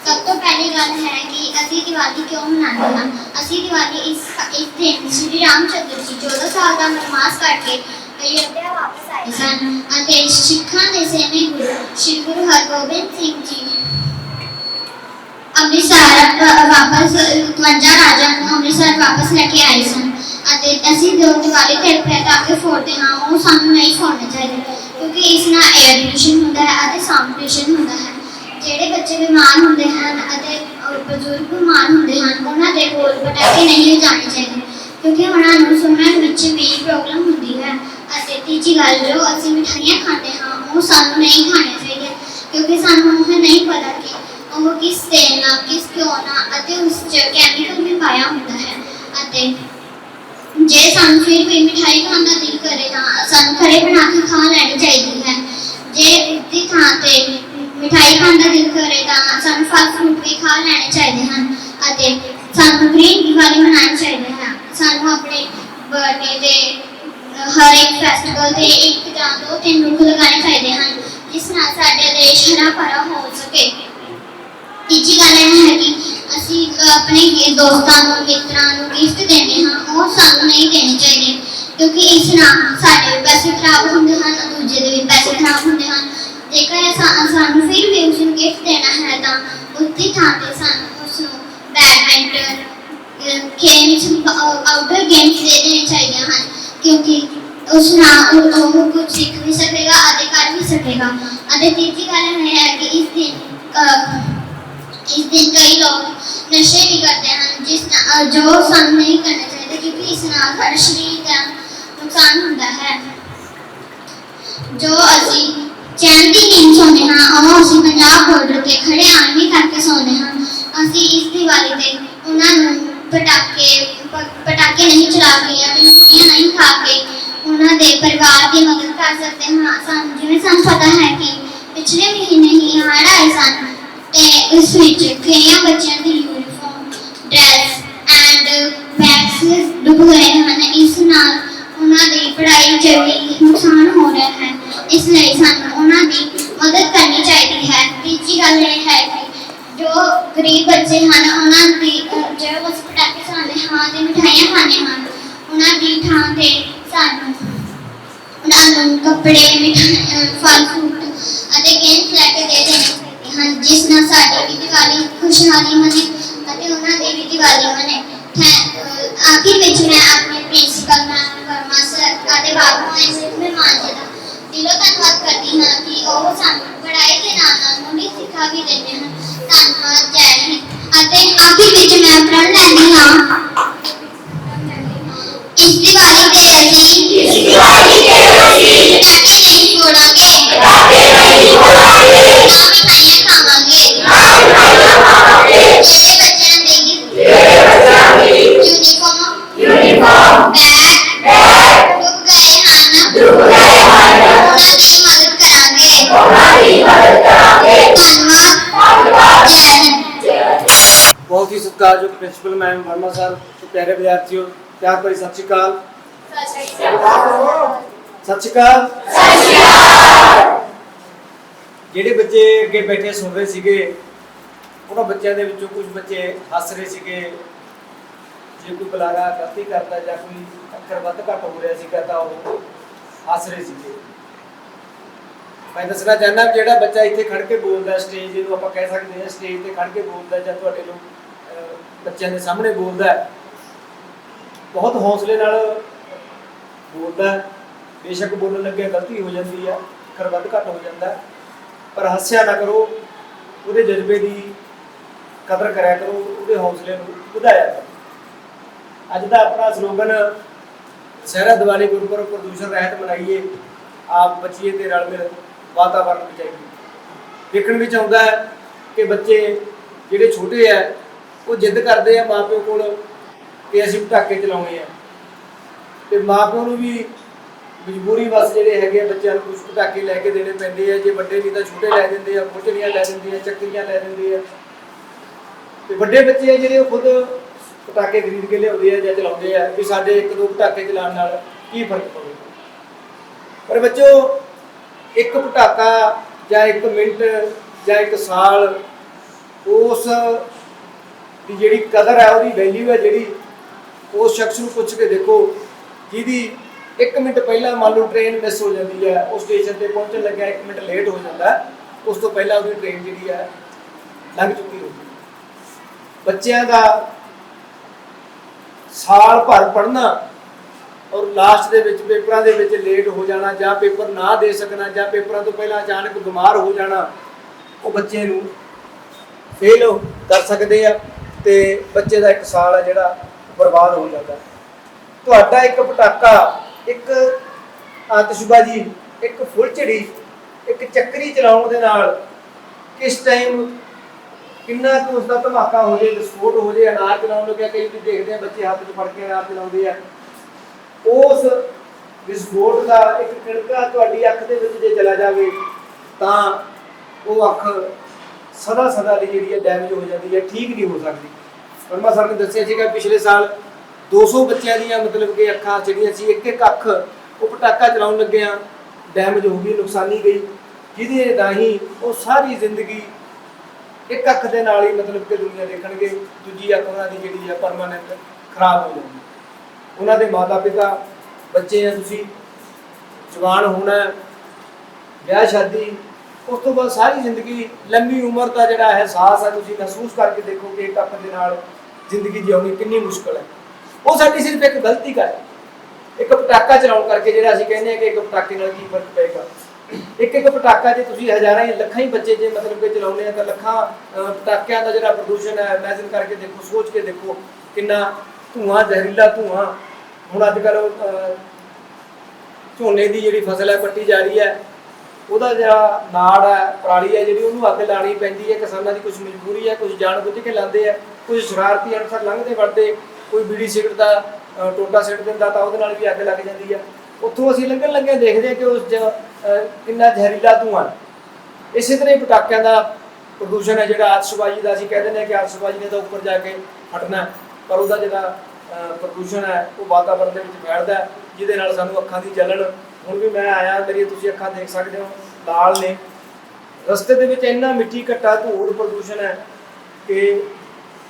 ਸਭ ਤੋਂ ਪਹਿਲੀ ਗੱਲ ਹੈ ਕਿ ਅਸੀਂ ਦੀਵਾਲੀ ਕਿਉਂ ਮਨਾਉਂਦੇ ਹਾਂ? ਅਸੀਂ ਦੀਵਾਲੀ ਇਸ ਇਸ ਦਿਨ ਸ਼੍ਰੀ ਰਾਮ ਚੰਦਰ ਜੀ 14 ਸਾਲ ਦਾ ਬਨਵਾਸ ਕੱਟ ਕੇ ਅਯੋਧਿਆ ਵਾਪਸ ਆਏ ਸਨ ਅਤੇ ਸਿੱਖਾਂ ਦੇ ਸੇਵੇਂ ਗੁਰੂ, ਸ਼੍ਰੀ ਗੁਰੂ ਹਰਗੋਬਿੰਦ ਸਿੰਘ ਜੀ ਅੰਮ੍ਰਿਤਸਰ ਵਾਪਸ 52 ਰਾਜਾ ਨੂੰ ਅੰਮ੍ਰਿਤਸਰ ਵਾਪਸ ਲੈ ਕੇ ਆਏ ਸਨ ਅਤੇ ਅਸੀਂ ਜੋ ਦੀਵਾਲੀ ਤੇ ਪਟਾਕੇ ਫੋੜਦੇ ਹਾਂ, ਉਹ ਸਾਨੂੰ ਨਹੀਂ ਫੋੜਨੇ ਚਾਹੀਦੇ ਕਿਉਂਕਿ ਇਸ ਨਾਲ 에ਅਰ ਪੋਲੂਸ਼ਨ ਹੁੰਦਾ ਹੈ ਅਤੇ ਸਾਊਂਡ ਪੋਲੂਸ਼ਨ ਹੁੰਦਾ ਹੈ। ਜਿਹੜੇ ਬੱਚੇ ਬਿਮਾਰ ਹੁੰਦੇ ਹਨ ਅਤੇ ਬਜ਼ੁਰਗ ਬਿਮਾਰ ਹੁੰਦੇ ਹਨ, ਉਹਨਾਂ ਦੇ ਕੋਲ ਪਟਾਕੇ ਨਹੀਂ ਲਿਜਾਣੇ ਚਾਹੀਦੇ, ਕਿਉਂਕਿ ਉਹਨਾਂ ਨੂੰ ਸੁਣਨ ਵਿੱਚ ਵੀ ਪ੍ਰੋਬਲਮ ਹੁੰਦੀ ਹੈ। ਅਤੇ ਤੀਜੀ ਗੱਲ ਜੋ ਅਸੀਂ ਮਿਠਾਈਆਂ ਖਾਂਦੇ ਹਾਂ, ਉਹ ਸਾਨੂੰ ਨਹੀਂ ਖਾਣੀਆਂ ਚਾਹੀਦੀਆਂ ਕਿਉਂਕਿ ਸਾਨੂੰ ਉਹ ਨਹੀਂ ਪਤਾ ਕਿ ਉਹ ਕਿਸ ਤੇਲ ਨਾਲ ਕਿਸ ਘਿਓ ਨਾਲ ਅਤੇ ਉਸ 'ਚ ਕੈਮੀਕਲ ਵੀ ਪਾਇਆ ਹੁੰਦਾ ਹੈ। ਅਤੇ ਜੇ ਸਾਨੂੰ ਫਿਰ ਕੋਈ ਮਿਠਾਈ ਖਾਣ ਦਾ ਦਿਲ ਕਰੇ ਤਾਂ ਸਾਨੂੰ ਘਰੇ ਬਣਾ ਕੇ ਖਾ ਲੈਣੀ ਚਾਹੀਦੀ ਹੈ। ਜੇ ਉਸਦੀ ਥਾਂ ਤੇ ਮਿਠਾਈ ਖਾਣ ਦਾ ਦਿਲ ਕਰੇ ਤਾਂ ਸਾਨੂੰ ਫਲ ਫਰੂਟ ਵੀ ਖਾ ਲੈਣੇ ਚਾਹੀਦੇ ਹਨ ਅਤੇ ਸਾਨੂੰ ਗ੍ਰੀਨ ਦੀਵਾਲੀ ਮਨਾਉਣੀ ਚਾਹੀਦੀ ਹੈ। ਸਾਨੂੰ ਆਪਣੇ ਬਰਥਡੇ ਦੇ ਹਰ ਇੱਕ ਫੈਸਟੀਵਲ ਤੇ ਇੱਕ ਜਾਂ ਦੋ ਤਿੰਨ ਰੁੱਖ ਲਗਾਉਣੇ ਚਾਹੀਦੇ ਹਨ, ਜਿਸ ਨਾਲ ਸਾਡੇ ਦੇਸ਼ ਹਰਾ ਭਰਾ ਹੋ ਸਕੇ। ਤੀਜੀ ਗੱਲ ਇਹ ਹੈ ਕਿ ਅਸੀਂ ਆਪਣੇ ਦੋਸਤਾਂ ਨੂੰ, ਮਿੱਤਰਾਂ ਨੂੰ ਗਿਫਟ ਦਿੰਦੇ ਹਾਂ, ਉਹ ਸਾਨੂੰ ਨਹੀਂ ਦੇਣੇ ਚਾਹੀਦੇ, ਕਿਉਂਕਿ ਇਸ ਨਾਲ ਸਾਡੇ ਵੀ ਪੈਸੇ ਖਰਾਬ ਹੁੰਦੇ ਹਨ, ਦੂਜੇ ਦੇ ਵੀ ਪੈਸੇ ਖਰਾਬ ਹੁੰਦੇ ਹਨ। ਜੇਕਰ ਸਾ- ਸਾਨੂੰ ਫਿਰ ਵੀ ਉਸ ਨੂੰ ਗਿਫਟ ਦੇਣਾ ਹੈ ਤਾਂ ਉਸ ਦੀ ਥਾਂ ਤੇ ਸਾਨੂੰ ਉਸ ਨੂੰ ਬੈਡਮਿੰਟਨ ਗੇਮਸ ਆਊਟਡੋਰ ਗੇਮਸ ਦੇ ਦੇਣੇ ਚਾਹੀਦੇ ਹਨ ਕਿਉਂਕਿ ਉਸ ਨਾਲ ਉਹ ਉਹ ਕੁਝ ਸਿੱਖ ਵੀ ਸਕੇਗਾ ਅਤੇ ਕਰ ਵੀ ਸਕੇਗਾ ਅਤੇ ਤੀਜੀ ਗੱਲ ਇਹ ਹੈ ਕਿ ਇਸ ਦਿਨ ਅ, ਇਸ ਦਿਨ ਕਈ ਲੋਕ ਨਸ਼ੇ ਵੀ ਕਰਦੇ ਹਨ ਜਿਸ ਨਾਲ ਅ, ਜੋ ਸਾਨੂੰ ਨਹੀਂ ਕਰਨਾ ਚਾਹੀਦਾ ਕਿਉਂਕਿ ਇਸ ਨਾਲ ਸਾਡੇ ਸਰੀਰ ਦਾ ਨੁਕਸਾਨ ਹੁੰਦਾ ਹੈ ਜੋ ਅਸੀਂ ਚੈਨ ਦੀ ਨੀਂਦ ਸੌਂਦੇ ਹਾਂ ਉਹ ਅਸੀਂ ਪੰਜਾਬ ਬਾਰਡਰ ਤੇ ਖੜੇ ਆਰਮੀ ਕਰਕੇ ਸੌਂਦੇ ਹਾਂ। ਅਸੀਂ ਇਸ ਦੀਵਾਲੀ ਤੇ ਉਹਨਾਂ ਨੂੰ ਪਟਾਕੇ ਪਟਾਕੇ ਨਹੀਂ ਚਲਾ ਕੇ ਅਤੇ ਮਿਠਾਈਆਂ ਨਹੀਂ ਖਾ ਕੇ ਉਹਨਾਂ ਦੇ ਪਰਿਵਾਰ ਦੀ ਮਦਦ ਕਰ ਸਕਦੇ ਹਾਂ। ਸਾਨੂੰ, ਜਿਵੇਂ ਸਾਨੂੰ ਪਤਾ ਹੈ ਕਿ ਪਿਛਲੇ ਮਹੀਨੇ ਹੀ ਹੜ੍ਹ ਆਏ ਸਨ ਤੇ ਉਸ ਵਿੱਚ ਕਈਆਂ ਬੱਚਿਆਂ ਦੀ ਯੂਨੀਫਾਰਮ ਡਰੈਸ ਐਂਡ ਬੈਗਸ ਡੁੱਬ ਗਏ ਹਨ। ਇਸ ਨਾਲ ਉਹਨਾਂ ਦੀ ਪੜ੍ਹਾਈ 'ਚ ਵੀ ਨੁਕਸਾਨ ਹੋ ਰਿਹਾ ਹੈ। ਇਸ ਲਈ ਸਾਨੂੰ ਉਹਨਾਂ ਦੀ ਮਦਦ ਕਰਨੀ ਚਾਹੀਦੀ ਹੈ। ਤੀਜੀ ਗੱਲ ਇਹ ਹੈ ਕਿ ਜੋ ਗਰੀਬ ਬੱਚੇ ਹਨ ਉਹਨਾਂ ਦੀ ਅਹ, ਜੋ ਬਸ ਪਟਾਕੇ ਚਲਾਉਂਦੇ ਹਾਂ ਤੇ ਮਿਠਾਈਆਂ ਖਾਂਦੇ ਹਨ ਉਹਨਾਂ ਦੀ ਥਾਂ ਤੇ ਸਾਨੂੰ ਉਹਨਾਂ ਨੂੰ ਕੱਪੜੇ ਮਿਠਾਈ ਫਲ ਫਰੂਟ ਅਤੇ ਗੇਮਸ ਲੈ ਕੇ ਦੇ ਦੇਣੇ ਚਾਹੀਦੇ ਹਨ ਜਿਸ ਨਾਲ ਸਾਡੀ ਵੀ ਦੀਵਾਲੀ ਖੁਸ਼ਹਾਲੀ ਮਨੇ ਅਤੇ ਉਹਨਾਂ ਦੀ ਵੀ ਦੀਵਾਲੀ ਮਨੇ। ਆਖਿਰ ਵਿੱਚ ਮੈਂ ਆਪਣੇ ਪ੍ਰਿੰਸੀਪਲ ਮੈਮ ਵਰਮਾ ਸਰ ਅਤੇ ਬਾਬੂ ਐਸ ਮਹਿਮਾਨ ਜੀ ਦਾ ਦਿਲੋਂ ਧੰਨਵਾਦ ਕਰਦੀ ਹਾਂ ਕਿ ਉਹ ਸਾਨੂੰ ਪੜ੍ਹਾਈ ਦੇ ਨਾਲ ਨਾਲ ਮੁੱਢਲੀ ਸਿੱਖਿਆ ਵੀ ਦਿੰਦੇ ਹਨ। ਧੰਨਵਾਦ ਜੈ ਹਿੰਦ। ਅਤੇ ਆਖਿਰ ਵਿੱਚ ਮੈਂ ਪ੍ਰਣ ਲੈਂਦੀ ਹਾਂ। ਇਸ ਦੀਵਾਲੀ ਤੇ ਅਸੀਂ ਇਸ ਦੀਵਾਲੀ ਤੇ ਅਸੀਂ ਪਟਾਕੇ ਨਹੀਂ ਫੋੜਾਂਗੇ। ਪਟਾਕੇ ਨਹੀਂ ਫੋੜਾਂਗੇ। ਨਾ ਮਿਠਾਈਆਂ ਖਾਵਾਂਗੇ ਨਾ ਮਿਠਾਈਆਂ ਖਾਵਾਂਗੇ ਜਿਹੜੇ ਬੱਚਿਆਂ ਦੇ ਜਿਹੜੇ ਬੱਚਿਆਂ ਦੀ ਯੂਨੀਫਾਰਮ ਯੂਨੀਫਾਰਮ ਬੈਗ ਬੈਗ ਡੁੱਬ ਗਏ ਹਨ ਡੁੱਬ ਗਏ ਹਨ ਉਹਨਾਂ ਦੀ ਮਦਦ ਕਰਾਂਗੇ ਉਹਨਾਂ ਦੀ ਮਦਦ ਕਰਾਂਗੇ ਧੰਨਵਾਦ ਧੰਨਵਾਦ ਬਹੁਤ ਹੀ ਸਤਿਕਾਰਯੋਗ ਪ੍ਰਿੰਸੀਪਲ ਮੈਮ ਵਰਮਾ ਸਰ ਤੇ ਪਿਆਰੇ ਵਿਦਿਆਰਥੀਓ, ਪਿਆਰ ਭਰੀ ਸਤਿ ਸ਼੍ਰੀ ਅਕਾਲ। ਸਤਿ ਸ਼੍ਰੀ ਅਕਾਲ। ਜਿਹੜੇ ਬੱਚੇ ਅੱਗੇ ਬੈਠੇ ਸੁਣ ਰਹੇ ਸੀਗੇ, ਉਹਨਾਂ ਬੱਚਿਆਂ ਦੇ ਵਿੱਚੋਂ ਕੁਝ ਬੱਚੇ ਹੱਸ ਰਹੇ ਸੀਗੇ। ਜੇ ਕੋਈ ਬੁਲਾਰਾ ਗਲਤੀ ਕਰਦਾ ਜਾਂ ਕੋਈ ਅੱਖਰ ਵੱਧ ਘੱਟ ਹੋ ਰਿਹਾ ਸੀਗਾ ਤਾਂ ਉਹ ਹੱਸ ਰਹੇ ਸੀਗੇ। ਮੈਂ ਦੱਸਣਾ ਚਾਹੁੰਦਾ ਜਿਹੜਾ ਬੱਚਾ ਇੱਥੇ ਖੜ ਕੇ ਬੋਲਦਾ ਸਟੇਜ ਜਿਹਨੂੰ ਆਪਾਂ ਕਹਿ ਸਕਦੇ ਹਾਂ ਸਟੇਜ ਤੇ ਖੜ ਕੇ ਬੋਲਦਾ ਜਾਂ ਤੁਹਾਡੇ ਲੋਕ ਬੱਚਿਆਂ ਦੇ ਸਾਹਮਣੇ ਬੋਲਦਾ ਬਹੁਤ ਹੌਸਲੇ ਨਾਲ ਬੋਲਦਾ ਬੇਸ਼ੱਕ ਬੋਲਣ ਲੱਗੇ ਗਲਤੀ ਹੋ ਜਾਂਦੀ ਹੈ ਅੱਖਰ ਵੱਧ ਘੱਟ ਹੋ ਜਾਂਦਾ ਪਰ ਹੱਸਿਆ ਨਾ ਕਰੋ, ਉਹਦੇ ਜਜ਼ਬੇ ਦੀ ਕਦਰ ਕਰਿਆ ਕਰੋ, ਉਹਦੇ ਹੌਸਲੇ ਨੂੰ ਵਧਾਇਆ ਕਰੋ। ਅੱਜ ਦਾ ਆਪਣਾ ਸਲੋਗਨ ਸਹਿਰਾ ਦੀਵਾਲੀ ਗੁਰਪੁਰਬ ਪ੍ਰਦੂਸ਼ਣ ਰਹਿਤ ਮਨਾਈਏ, ਆਪ ਬਚੀਏ ਤੇ ਰਲ ਮਿਲ। ਵਾਤਾਵਰਨ ਬਚਾਈਏ ਦੇਖਣ ਵਿੱਚ ਆਉਂਦਾ ਹੈ ਕਿ ਬੱਚੇ ਜਿਹੜੇ ਛੋਟੇ ਆ ਉਹ ਜਿੱਦ ਕਰਦੇ ਆ ਮਾਪਿਓ ਕੋਲ ਕਿ ਅਸੀਂ ਪਟਾਕੇ ਚਲਾਉਣੇ ਆ ਤੇ ਮਾਪਿਓ ਨੂੰ ਵੀ ਮਜਬੂਰੀ ਵਸ ਜਿਹੜੇ ਹੈਗੇ ਆ, ਬੱਚਿਆਂ ਨੂੰ ਕੁਝ ਪਟਾਕੇ ਲੈ ਕੇ ਦੇਣੇ ਪੈਂਦੇ ਆ ਜੇ ਵੱਡੇ ਨਹੀਂ ਤਾਂ ਛੋਟੇ ਲੈ ਦਿੰਦੇ ਆ ਫੁੱਟੜੀਆਂ ਲੈ ਦਿੰਦੇ ਆ, ਚੱਕਰੀਆਂ ਲੈ ਦਿੰਦੇ ਆ। ਤੇ ਵੱਡੇ ਬੱਚੇ ਆ ਜਿਹੜੇ ਉਹ ਖੁਦ ਪਟਾਕੇ ਖਰੀਦ ਕੇ ਲਿਆਉਂਦੇ ਆ ਜਾਂ ਚਲਾਉਂਦੇ ਆ ਵੀ ਸਾਡੇ ਇੱਕ ਦੋ ਪਟਾਕੇ ਚਲਾਉਣ ਨਾਲ ਕੀ ਫ਼ਰਕ ਪਵੇ ਪਰ ਬੱਚੋ ਇੱਕ ਪਟਾਕਾ ਜਾਂ ਇੱਕ ਮਿੰਟ ਜਾਂ ਇੱਕ ਸਾਲ, ਉਸ ਦੀ ਜਿਹੜੀ ਕਦਰ ਹੈ, ਉਹਦੀ ਵੈਲਿਊ ਹੈ ਜਿਹੜੀ, ਉਸ ਸ਼ਖਸ ਨੂੰ ਪੁੱਛ ਕੇ ਦੇਖੋ, ਜਿਹਦੀ 1 ਮਿੰਟ ਪਹਿਲਾਂ ਮੰਨ ਲਓ ਟ੍ਰੇਨ ਮਿਸ ਹੋ ਜਾਂਦੀ ਹੈ, ਉਹ ਸਟੇਸ਼ਨ ਤੇ ਪਹੁੰਚਣ ਲੱਗਿਆ 1 ਮਿੰਟ ਲੇਟ ਹੋ ਜਾਂਦਾ, ਉਸ ਤੋਂ ਪਹਿਲਾਂ ਉਹਦੀ ਟ੍ਰੇਨ ਜਿਹੜੀ ਹੈ, ਲੰਘ ਚੁੱਕੀ ਹੁੰਦੀ ਬੱਚਿਆਂ ਦਾ ਸਾਲ ਭਰ ਪੜ੍ਹਨਾ ਔਰ ਲਾਸਟ ਦੇ ਵਿੱਚ ਪੇਪਰਾਂ ਦੇ ਵਿੱਚ ਲੇਟ ਹੋ ਜਾਣਾ ਜਾਂ ਪੇਪਰ ਨਾ ਦੇ ਸਕਣਾ ਜਾਂ ਪੇਪਰਾਂ ਤੋਂ ਪਹਿਲਾਂ ਅਚਾਨਕ ਬਿਮਾਰ ਹੋ ਜਾਣਾ, ਉਹ ਬੱਚੇ ਨੂੰ ਫੇਲ ਕਰ ਸਕਦੇ ਆ ਤੇ ਬੱਚੇ ਦਾ ਇੱਕ ਸਾਲ ਆ ਜਿਹੜਾ ਬਰਬਾਦ ਹੋ ਜਾਂਦਾ। ਤੁਹਾਡਾ ਇੱਕ ਪਟਾਕਾ, ਇੱਕ ਆਤਿਸ਼ਬਾਜ਼ੀ, ਇੱਕ ਫੁੱਲਝੜੀ ਇੱਕ ਚੱਕਰੀ ਚਲਾਉਣ ਦੇ ਨਾਲ ਕਿਸ ਟਾਈਮ ਕਿੰਨਾ ਕੁ ਉਸ ਦਾ ਧਮਾਕਾ ਹੋ ਜੇ ਵਿਸਫੋਟ ਹੋ ਜੇ ਅਨਾਰ ਚਲਾਉਣ ਲੱਗਿਆ, ਕਈ ਵੀ ਦੇਖਦੇ ਆ ਬੱਚੇ ਹੱਥ 'ਚ ਫੜ ਕੇ ਅਨਾਰ ਚਲਾਉਂਦੇ ਆ। ਉਸ ਵਿਸਫੋਟ ਦਾ ਇੱਕ ਕਿਣਕਾ ਤੁਹਾਡੀ ਅੱਖ ਦੇ ਵਿੱਚ ਜੇ ਚਲਾ ਜਾਵੇ, ਤਾਂ ਉਹ ਅੱਖ ਸਦਾ ਸਦਾ ਲਈ ਜਿਹੜੀ ਹੈ ਡੈਮੇਜ ਹੋ ਜਾਂਦੀ ਹੈ, ਠੀਕ ਨਹੀਂ ਹੋ ਸਕਦੀ। ਪਰਮਾ ਸਰ ਨੇ ਦੱਸਿਆ ਸੀਗਾ ਪਿਛਲੇ ਸਾਲ 200 ਬੱਚਿਆਂ ਦੀਆਂ ਮਤਲਬ ਕਿ ਅੱਖਾਂ ਜਿਹੜੀਆਂ ਸੀ, ਇੱਕ ਇੱਕ ਅੱਖ ਉਹ ਪਟਾਕਾ ਚਲਾਉਣ ਲੱਗਿਆ ਡੈਮੇਜ ਹੋ ਗਈ, ਨੁਕਸਾਨੀ ਗਈ, ਜਿਹਦੇ ਰਾਹੀਂ ਉਹ ਸਾਰੀ ਜ਼ਿੰਦਗੀ ਇੱਕ ਅੱਖ ਦੇ ਨਾਲ ਹੀ ਮਤਲਬ ਕਿ ਦੁਨੀਆ ਦੇਖਣਗੇ, ਦੂਜੀ ਅੱਖ ਉਹਨਾਂ ਦੀ ਜਿਹੜੀ ਹੈ ਪਰਮਾਨੈਂਟ ਖਰਾਬ ਹੋ ਜਾਊਗੀ। ਉਹਨਾਂ ਦੇ ਮਾਤਾ ਪਿਤਾ ਬੱਚੇ ਆ ਤੁਸੀਂ, ਜਵਾਨ ਹੋਣਾ, ਵਿਆਹ ਸ਼ਾਦੀ, ਉਸ ਤੋਂ ਬਾਅਦ ਸਾਰੀ ਜ਼ਿੰਦਗੀ ਲੰਮੀ ਉਮਰ ਦਾ ਜਿਹੜਾ ਅਹਿਸਾਸ ਹੈ ਤੁਸੀਂ ਮਹਿਸੂਸ ਕਰਕੇ ਦੇਖੋ ਕਿ ਇੱਕ ਅੱਖ ਦੇ ਨਾਲ ਜ਼ਿੰਦਗੀ ਜਿਉਣੀ ਕਿੰਨੀ ਮੁਸ਼ਕਲ ਹੈ। ਉਹ ਸਾਡੀ ਸਿਰਫ ਇੱਕ ਗਲਤੀ ਕਰ ਇੱਕ ਪਟਾਕਾ ਚਲਾਉਣ ਕਰਕੇ ਜਿਹੜਾ ਅਸੀਂ ਕਹਿੰਦੇ ਹਾਂ ਕਿ ਇੱਕ ਪਟਾਕੇ ਨਾਲ ਕੀ ਫ਼ਰਕ ਪਏਗਾ। ਇੱਕ ਇੱਕ ਪਟਾਕਾ ਜੇ ਤੁਸੀਂ ਹਜ਼ਾਰਾਂ ਹੀ ਲੱਖਾਂ ਹੀ ਬੱਚੇ ਜੇ ਮਤਲਬ ਕਿ ਚਲਾਉਂਦੇ ਆ ਤਾਂ ਲੱਖਾਂ ਪਟਾਕਿਆਂ ਦਾ ਜਿਹੜਾ ਪ੍ਰਦੂਸ਼ਣ ਹੈ ਇਮੇਜਿਨ ਕਰਕੇ ਦੇਖੋ, ਸੋਚ ਕੇ ਦੇਖੋ ਕਿੰਨਾ ਧੂਆਂ, ਜ਼ਹਿਰੀਲਾ ਧੂਆਂ ਹੁਣ ਅੱਜ ਕੱਲ ਝੋਨੇ ਦੀ ਜਿਹੜੀ ਫਸਲ ਹੈ, ਪੱਟੀ ਜਾ ਰਹੀ ਹੈ, ਉਹਦਾ ਜਿਹੜਾ ਨਾੜ ਹੈ, ਪਰਾਲੀ ਹੈ ਜਿਹੜੀ, ਉਹਨੂੰ ਅੱਗ ਲਾਣੀ ਪੈਂਦੀ ਹੈ, ਕਿਸਾਨਾਂ ਦੀ ਕੁਝ ਮਜਬੂਰੀ ਹੈ ਕੁਝ ਜਾਣ ਬੁੱਝ ਕੇ ਲਾਉਂਦੇ ਆ ਕੁਝ ਸ਼ਰਾਰਤੀ ਅਨਸਰ ਲੰਘਦੇ ਵੜਦੇ, ਕੋਈ ਬੀੜੀ ਸਿਗਰਟ ਦਾ ਟੋਟਾ ਸਿੱਟ ਦਿੰਦਾ ਤਾਂ ਉਹਦੇ ਨਾਲ ਵੀ ਅੱਗ ਲੱਗ ਜਾਂਦੀ ਹੈ। ਉੱਥੋਂ ਅਸੀਂ ਲੰਘਣ ਲੱਗੇ, ਦੇਖਦੇ ਹਾਂ ਕਿ ਉਸ ਕਿੰਨਾ ਜ਼ਹਿਰੀਲਾ ਧੂਆਂ ਇਸੇ ਤਰ੍ਹਾਂ ਹੀ ਪਟਾਕਿਆਂ ਦਾ ਪ੍ਰਦੂਸ਼ਣ ਹੈ, ਜਿਹੜਾ ਆਤਸ਼ਬਾਜ਼ੀ ਦਾ ਅਸੀਂ ਕਹਿ ਦਿੰਦੇ ਹਾਂ ਕਿ ਆਤਸ਼ਬਾਜ਼ੀ ਨੇ ਤਾਂ ਉੱਪਰ ਜਾ ਕੇ ਫਟਣਾ ਪਰ ਉਹਦਾ ਜਿਹੜਾ ਪ੍ਰਦੂਸ਼ਣ ਹੈ, ਉਹ ਵਾਤਾਵਰਣ ਦੇ ਵਿੱਚ ਫੈਲਦਾ ਜਿਹਦੇ ਨਾਲ ਸਾਨੂੰ ਅੱਖਾਂ ਦੀ ਜਲਣ। ਹੁਣ ਵੀ ਮੈਂ ਆਇਆ ਮੇਰੀ ਤੁਸੀਂ ਅੱਖਾਂ ਦੇਖ ਸਕਦੇ ਹੋ, ਲਾਲ ਨੇ। ਰਸਤੇ ਦੇ ਵਿੱਚ ਇੰਨਾ ਮਿੱਟੀ ਘੱਟਾ, ਧੂੜ ਪ੍ਰਦੂਸ਼ਣ ਹੈ ਕਿ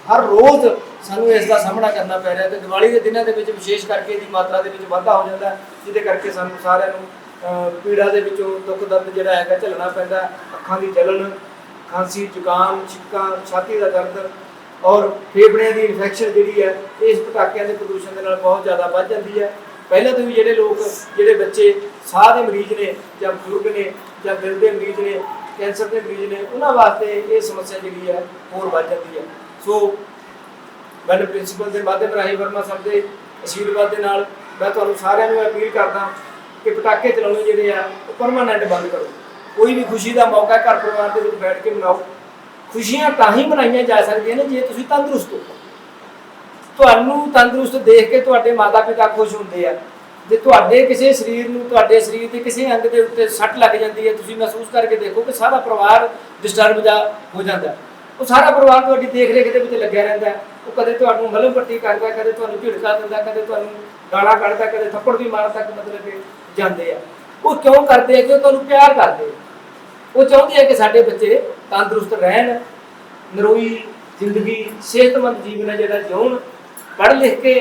ਹਰ ਰੋਜ਼ ਸਾਨੂੰ ਇਸ ਦਾ ਸਾਹਮਣਾ ਕਰਨਾ ਪੈ ਰਿਹਾ ਤੇ ਦੀਵਾਲੀ ਦੇ ਦਿਨਾਂ ਦੇ ਵਿੱਚ ਵਿਸ਼ੇਸ਼ ਕਰਕੇ ਇਹਦੀ ਮਾਤਰਾ ਦੇ ਵਿੱਚ ਵਾਧਾ ਹੋ ਜਾਂਦਾ ਜਿਹਦੇ ਕਰਕੇ ਸਾਨੂੰ ਸਾਰਿਆਂ ਨੂੰ ਪੀੜਾ ਦੇ ਵਿੱਚੋਂ ਦੁੱਖ ਦਰਦ ਜਿਹੜਾ ਹੈਗਾ ਝੱਲਣਾ ਪੈਂਦਾ ਅੱਖਾਂ ਦੀ ਜਲਨ ਖਾਂਸੀ, ਜ਼ੁਕਾਮ, ਛਿੱਕਾਂ, ਛਾਤੀ ਦਾ ਦਰਦ ਔਰ ਫੇਫੜਿਆਂ ਦੀ ਇਨਫੈਕਸ਼ਨ ਜਿਹੜੀ ਹੈ, ਇਸ ਪਟਾਕਿਆਂ ਦੇ ਪ੍ਰਦੂਸ਼ਣ ਦੇ ਨਾਲ ਬਹੁਤ ਜ਼ਿਆਦਾ ਵੱਧ ਜਾਂਦੀ ਹੈ। ਪਹਿਲਾਂ ਤੋਂ ਵੀ ਜਿਹੜੇ ਲੋਕ, ਜਿਹੜੇ ਬੱਚੇ ਸਾਹ ਦੇ ਮਰੀਜ਼ ਨੇ ਜਾਂ ਬਜ਼ੁਰਗ ਨੇ ਜਾਂ ਦਿਲ ਦੇ ਮਰੀਜ਼ ਨੇ, ਕੈਂਸਰ ਦੇ ਮਰੀਜ਼ ਨੇ, ਉਹਨਾਂ ਵਾਸਤੇ ਇਹ ਸਮੱਸਿਆ ਜਿਹੜੀ ਹੈ, ਹੋਰ ਵੱਧ ਜਾਂਦੀ ਹੈ। ਸੋ ਮੈਂ ਪ੍ਰਿੰਸੀਪਲ ਦੇ ਮਾਧਿਅਮ ਰਾਹੀਂ ਵਰਮਾ ਸਾਹਿਬ ਦੇ ਅਸ਼ੀਰਵਾਦ ਦੇ ਨਾਲ ਮੈਂ ਤੁਹਾਨੂੰ ਸਾਰਿਆਂ ਨੂੰ ਅਪੀਲ ਕਰਦਾ ਕਿ ਪਟਾਕੇ ਚਲਾਉਣੇ ਜਿਹੜੇ ਆ, ਉਹ ਪਰਮਾਨੈਂਟ ਬੰਦ ਕਰੋ। ਕੋਈ ਵੀ ਖੁਸ਼ੀ ਦਾ ਮੌਕਾ ਘਰ ਪਰਿਵਾਰ ਦੇ ਵਿੱਚ ਬੈਠ ਕੇ ਮਨਾਓ। ਖੁਸ਼ੀਆਂ ਤਾਂ ਹੀ ਮਨਾਈਆਂ ਜਾ ਸਕਦੀਆਂ ਨੇ ਜੇ ਤੁਸੀਂ ਤੰਦਰੁਸਤ ਹੋ। ਤੁਹਾਨੂੰ ਤੰਦਰੁਸਤ ਦੇਖ ਕੇ ਤੁਹਾਡੇ ਮਾਤਾ ਪਿਤਾ ਖੁਸ਼ ਹੁੰਦੇ ਆ। ਜੇ ਤੁਹਾਡੇ ਕਿਸੇ ਸਰੀਰ ਨੂੰ, ਤੁਹਾਡੇ ਸਰੀਰ ਦੇ ਕਿਸੇ ਅੰਗ ਦੇ ਉੱਤੇ ਸੱਟ ਲੱਗ ਜਾਂਦੀ ਹੈ, ਤੁਸੀਂ ਮਹਿਸੂਸ ਕਰਕੇ ਦੇਖੋ ਕਿ ਸਾਰਾ ਪਰਿਵਾਰ ਡਿਸਟਰਬ ਜਾ ਹੋ ਜਾਂਦਾ। ਉਹ ਸਾਰਾ ਪਰਿਵਾਰ ਤੁਹਾਡੀ ਦੇਖ ਰੇਖ ਦੇ ਵਿੱਚ ਲੱਗਿਆ ਰਹਿੰਦਾ। ਉਹ ਕਦੇ ਤੁਹਾਨੂੰ ਮਲਮ ਪੱਟੀ ਕਰਦਾ, ਕਦੇ ਤੁਹਾਨੂੰ ਝਿੜਕਾ ਦਿੰਦਾ, ਕਦੇ ਤੁਹਾਨੂੰ ਗਾਲਾਂ ਕੱਢਦਾ, ਕਦੇ ਥੱਪੜ ਵੀ ਮਾਰਨ ਤੱਕ ਮਤਲਬ ਕਿ ਜਾਂਦੇ ਆ। ਉਹ ਕਿਉਂ ਕਰਦੇ ਆ? ਕਿ ਉਹ ਤੁਹਾਨੂੰ ਪਿਆਰ ਕਰਦੇ ਆ? ਉਹ ਚਾਹੁੰਦੇ ਆ ਕਿ ਸਾਡੇ ਬੱਚੇ ਤੰਦਰੁਸਤ ਰਹਿਣ, ਨਰੋਈ ਜ਼ਿੰਦਗੀ, ਸਿਹਤਮੰਦ ਜੀਵਨ ਹੈ ਜਿਹੜਾ ਜਿਉਣ, ਪੜ੍ਹ ਲਿਖ ਕੇ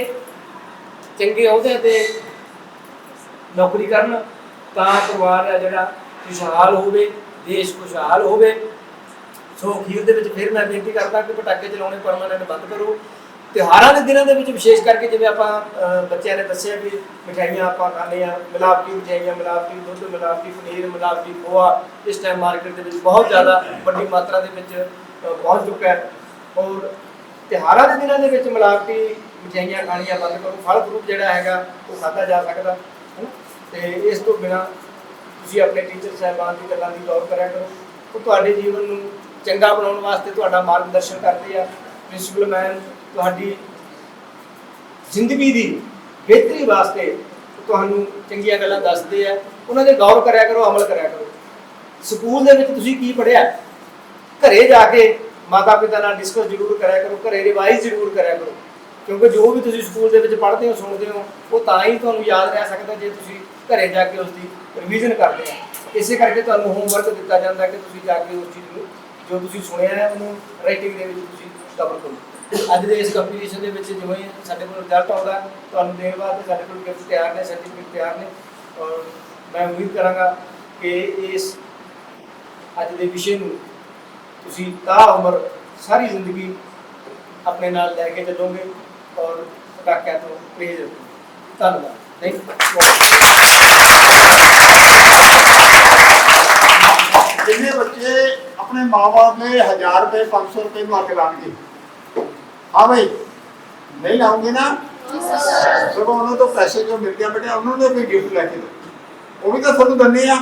ਚੰਗੇ ਅਹੁਦਿਆਂ ਤੇ ਨੌਕਰੀ ਕਰਨ ਤਾਂ ਪਰਿਵਾਰ ਹੈ ਜਿਹੜਾ ਖੁਸ਼ਹਾਲ ਹੋਵੇ, ਦੇਸ਼ ਖੁਸ਼ਹਾਲ ਹੋਵੇ। ਸੋ ਅਖੀਰ ਦੇ ਵਿੱਚ ਫਿਰ ਮੈਂ ਬੇਨਤੀ ਕਰਦਾ ਕਿ ਪਟਾਕੇ ਚਲਾਉਣੇ ਪਰਮਾਨੈਂਟ ਬੰਦ ਕਰੋ। ਤਿਉਹਾਰਾਂ ਦੇ ਦਿਨਾਂ ਦੇ ਵਿੱਚ ਵਿਸ਼ੇਸ਼ ਕਰਕੇ ਜਿਵੇਂ ਆਪਾਂ ਬੱਚਿਆਂ ਨੇ ਦੱਸਿਆ ਵੀ ਮਠਿਆਈਆਂ ਆਪਾਂ ਖਾਂਦੇ ਆ ਮਿਲਾਵਟੀ ਮਠਿਆਈਆਂ ਮਿਲਾਵਟੀ ਦੁੱਧ, ਮਿਲਾਵਟੀ ਪਨੀਰ, ਮਿਲਾਵਟੀ ਖੋਆ ਇਸ ਟਾਈਮ ਮਾਰਕੀਟ ਦੇ ਵਿੱਚ ਬਹੁਤ ਜ਼ਿਆਦਾ ਵੱਡੀ ਮਾਤਰਾ ਦੇ ਵਿੱਚ ਪਹੁੰਚ ਚੁੱਕਾ ਹੈ। ਔਰ ਤਿਉਹਾਰਾਂ ਦੇ ਦਿਨਾਂ ਦੇ ਵਿੱਚ ਮਿਲਾਵਟੀ ਮਠਿਆਈਆਂ ਖਾਣੀਆਂ ਬੰਦ ਕਰੋ, ਫਲ ਫਰੂਟ ਜਿਹੜਾ ਹੈਗਾ ਉਹ ਖਾਧਾ ਜਾ ਸਕਦਾ ਹਨਾ? ਤੇ ਇਸ ਤੋਂ ਬਿਨਾ ਤੁਸੀਂ ਆਪਣੇ ਟੀਚਰ ਸਾਹਿਬਾਨ ਦੀ ਗੱਲਾਂ ਦੀ ਗੌਰ ਕਰਿਆ ਕਰੋ। ਉਹ ਤੁਹਾਡੇ ਜੀਵਨ ਨੂੰ ਚੰਗਾ ਬਣਾਉਣ ਵਾਸਤੇ ਤੁਹਾਡਾ ਮਾਰਗਦਰਸ਼ਨ ਕਰਦੇ ਆ। ਪ੍ਰਿੰਸੀਪਲ ਮੈਮ ਤੁਹਾਡੀ ਜ਼ਿੰਦਗੀ ਦੀ ਬਿਹਤਰੀ ਵਾਸਤੇ ਤੁਹਾਨੂੰ ਚੰਗੀਆਂ ਗੱਲਾਂ ਦੱਸਦੇ ਆ। ਉਹਨਾਂ ਦੇ ਗੌਰ ਕਰਿਆ ਕਰੋ, ਅਮਲ ਕਰਿਆ ਕਰੋ। ਸਕੂਲ ਦੇ ਵਿੱਚ ਤੁਸੀਂ ਕੀ ਪੜ੍ਹਿਆ? ਘਰੇ ਜਾ ਕੇ ਮਾਤਾ ਪਿਤਾ ਨਾਲ ਡਿਸਕਸ ਜ਼ਰੂਰ ਕਰਿਆ ਕਰੋ, ਘਰੇ ਰਿਵਾਈਜ਼ ਜ਼ਰੂਰ ਕਰਿਆ ਕਰੋ। ਕਿਉਂਕਿ ਜੋ ਵੀ ਤੁਸੀਂ ਸਕੂਲ ਦੇ ਵਿੱਚ ਪੜ੍ਹਦੇ ਹੋ, ਸੁਣਦੇ ਹੋ, ਉਹ ਤਾਂ ਹੀ ਤੁਹਾਨੂੰ ਯਾਦ ਰਹਿ ਸਕਦਾ ਜੇ ਤੁਸੀਂ ਘਰੇ ਜਾ ਕੇ ਉਸ ਦੀ ਰਿਵੀਜ਼ਨ ਕਰਦੇ ਹੋ। ਇਸੇ ਕਰਕੇ ਤੁਹਾਨੂੰ ਹੋਮਵਰਕ ਦਿੱਤਾ ਜਾਂਦਾ ਕਿ ਤੁਸੀਂ ਜਾ ਕੇ ਉਸ ਚੀਜ਼ ਨੂੰ, ਜੋ ਤੁਸੀਂ ਸੁਣਿਆ ਹੈ, ਉਹਨੂੰ ਰਾਈਟਿੰਗ ਦੇ ਵਿੱਚ ਤੁਸੀਂ ਡਬਲ ਕਰੋ। ਅੱਜ ਦੇ ਇਸ ਕੰਪੀਟੀਸ਼ਨ ਦੇ ਵਿੱਚ ਜਿਵੇਂ ਸਾਡੇ ਕੋਲ ਰਿਜ਼ਲਟ ਆਉਂਦਾ ਤੁਹਾਨੂੰ ਦੇਣ ਵਾਸਤੇ ਸਾਡੇ ਕੋਲ ਗਿਫਟ ਤਿਆਰ ਨੇ ਸਰਟੀਫਿਕੇਟ ਤਿਆਰ ਨੇ ਔਰ ਮੈਂ ਉਮੀਦ ਕਰਾਂਗਾ ਕਿ ਇਸ ਅੱਜ ਦੇ ਵਿਸ਼ੇ ਨੂੰ ਤੁਸੀਂ ਤਾਂ ਉਮਰ ਸਾਰੀ ਜ਼ਿੰਦਗੀ ਆਪਣੇ ਨਾਲ ਲੈ ਕੇ ਚੱਲੋਗੇ ਔਰ ਪਟਾਕਿਆਂ ਤੋਂ ਪਰਹੇਜ਼ ਰੱਖੋਗੇ ਧੰਨਵਾਦ। ਥੈਂਕ ਯੂ ਜਿੰਨੇ ਬੱਚੇ ਆਪਣੇ ਮਾਪੇ ਨੇ 1000 ਰੁਪਏ 500 ਰੁਪਏ ਨੂੰ ਅੱਗ ਲਾਣਗੇ ਹਾਂ ਨਹੀਂ ਲਾਉਂਗੇ ਨਾ। ਸਗੋਂ ਉਹਨਾਂ ਤੋਂ ਪੈਸੇ ਜੋ ਮਿਲ ਗਿਆ ਬੇਟਾ ਉਹਨਾਂ ਨੂੰ ਵੀ ਗਿਫਟ ਲੈ ਕੇ ਦਿਓ। ਉਹ ਵੀ ਤਾਂ ਤੁਹਾਨੂੰ ਦੰਨੇ ਆ।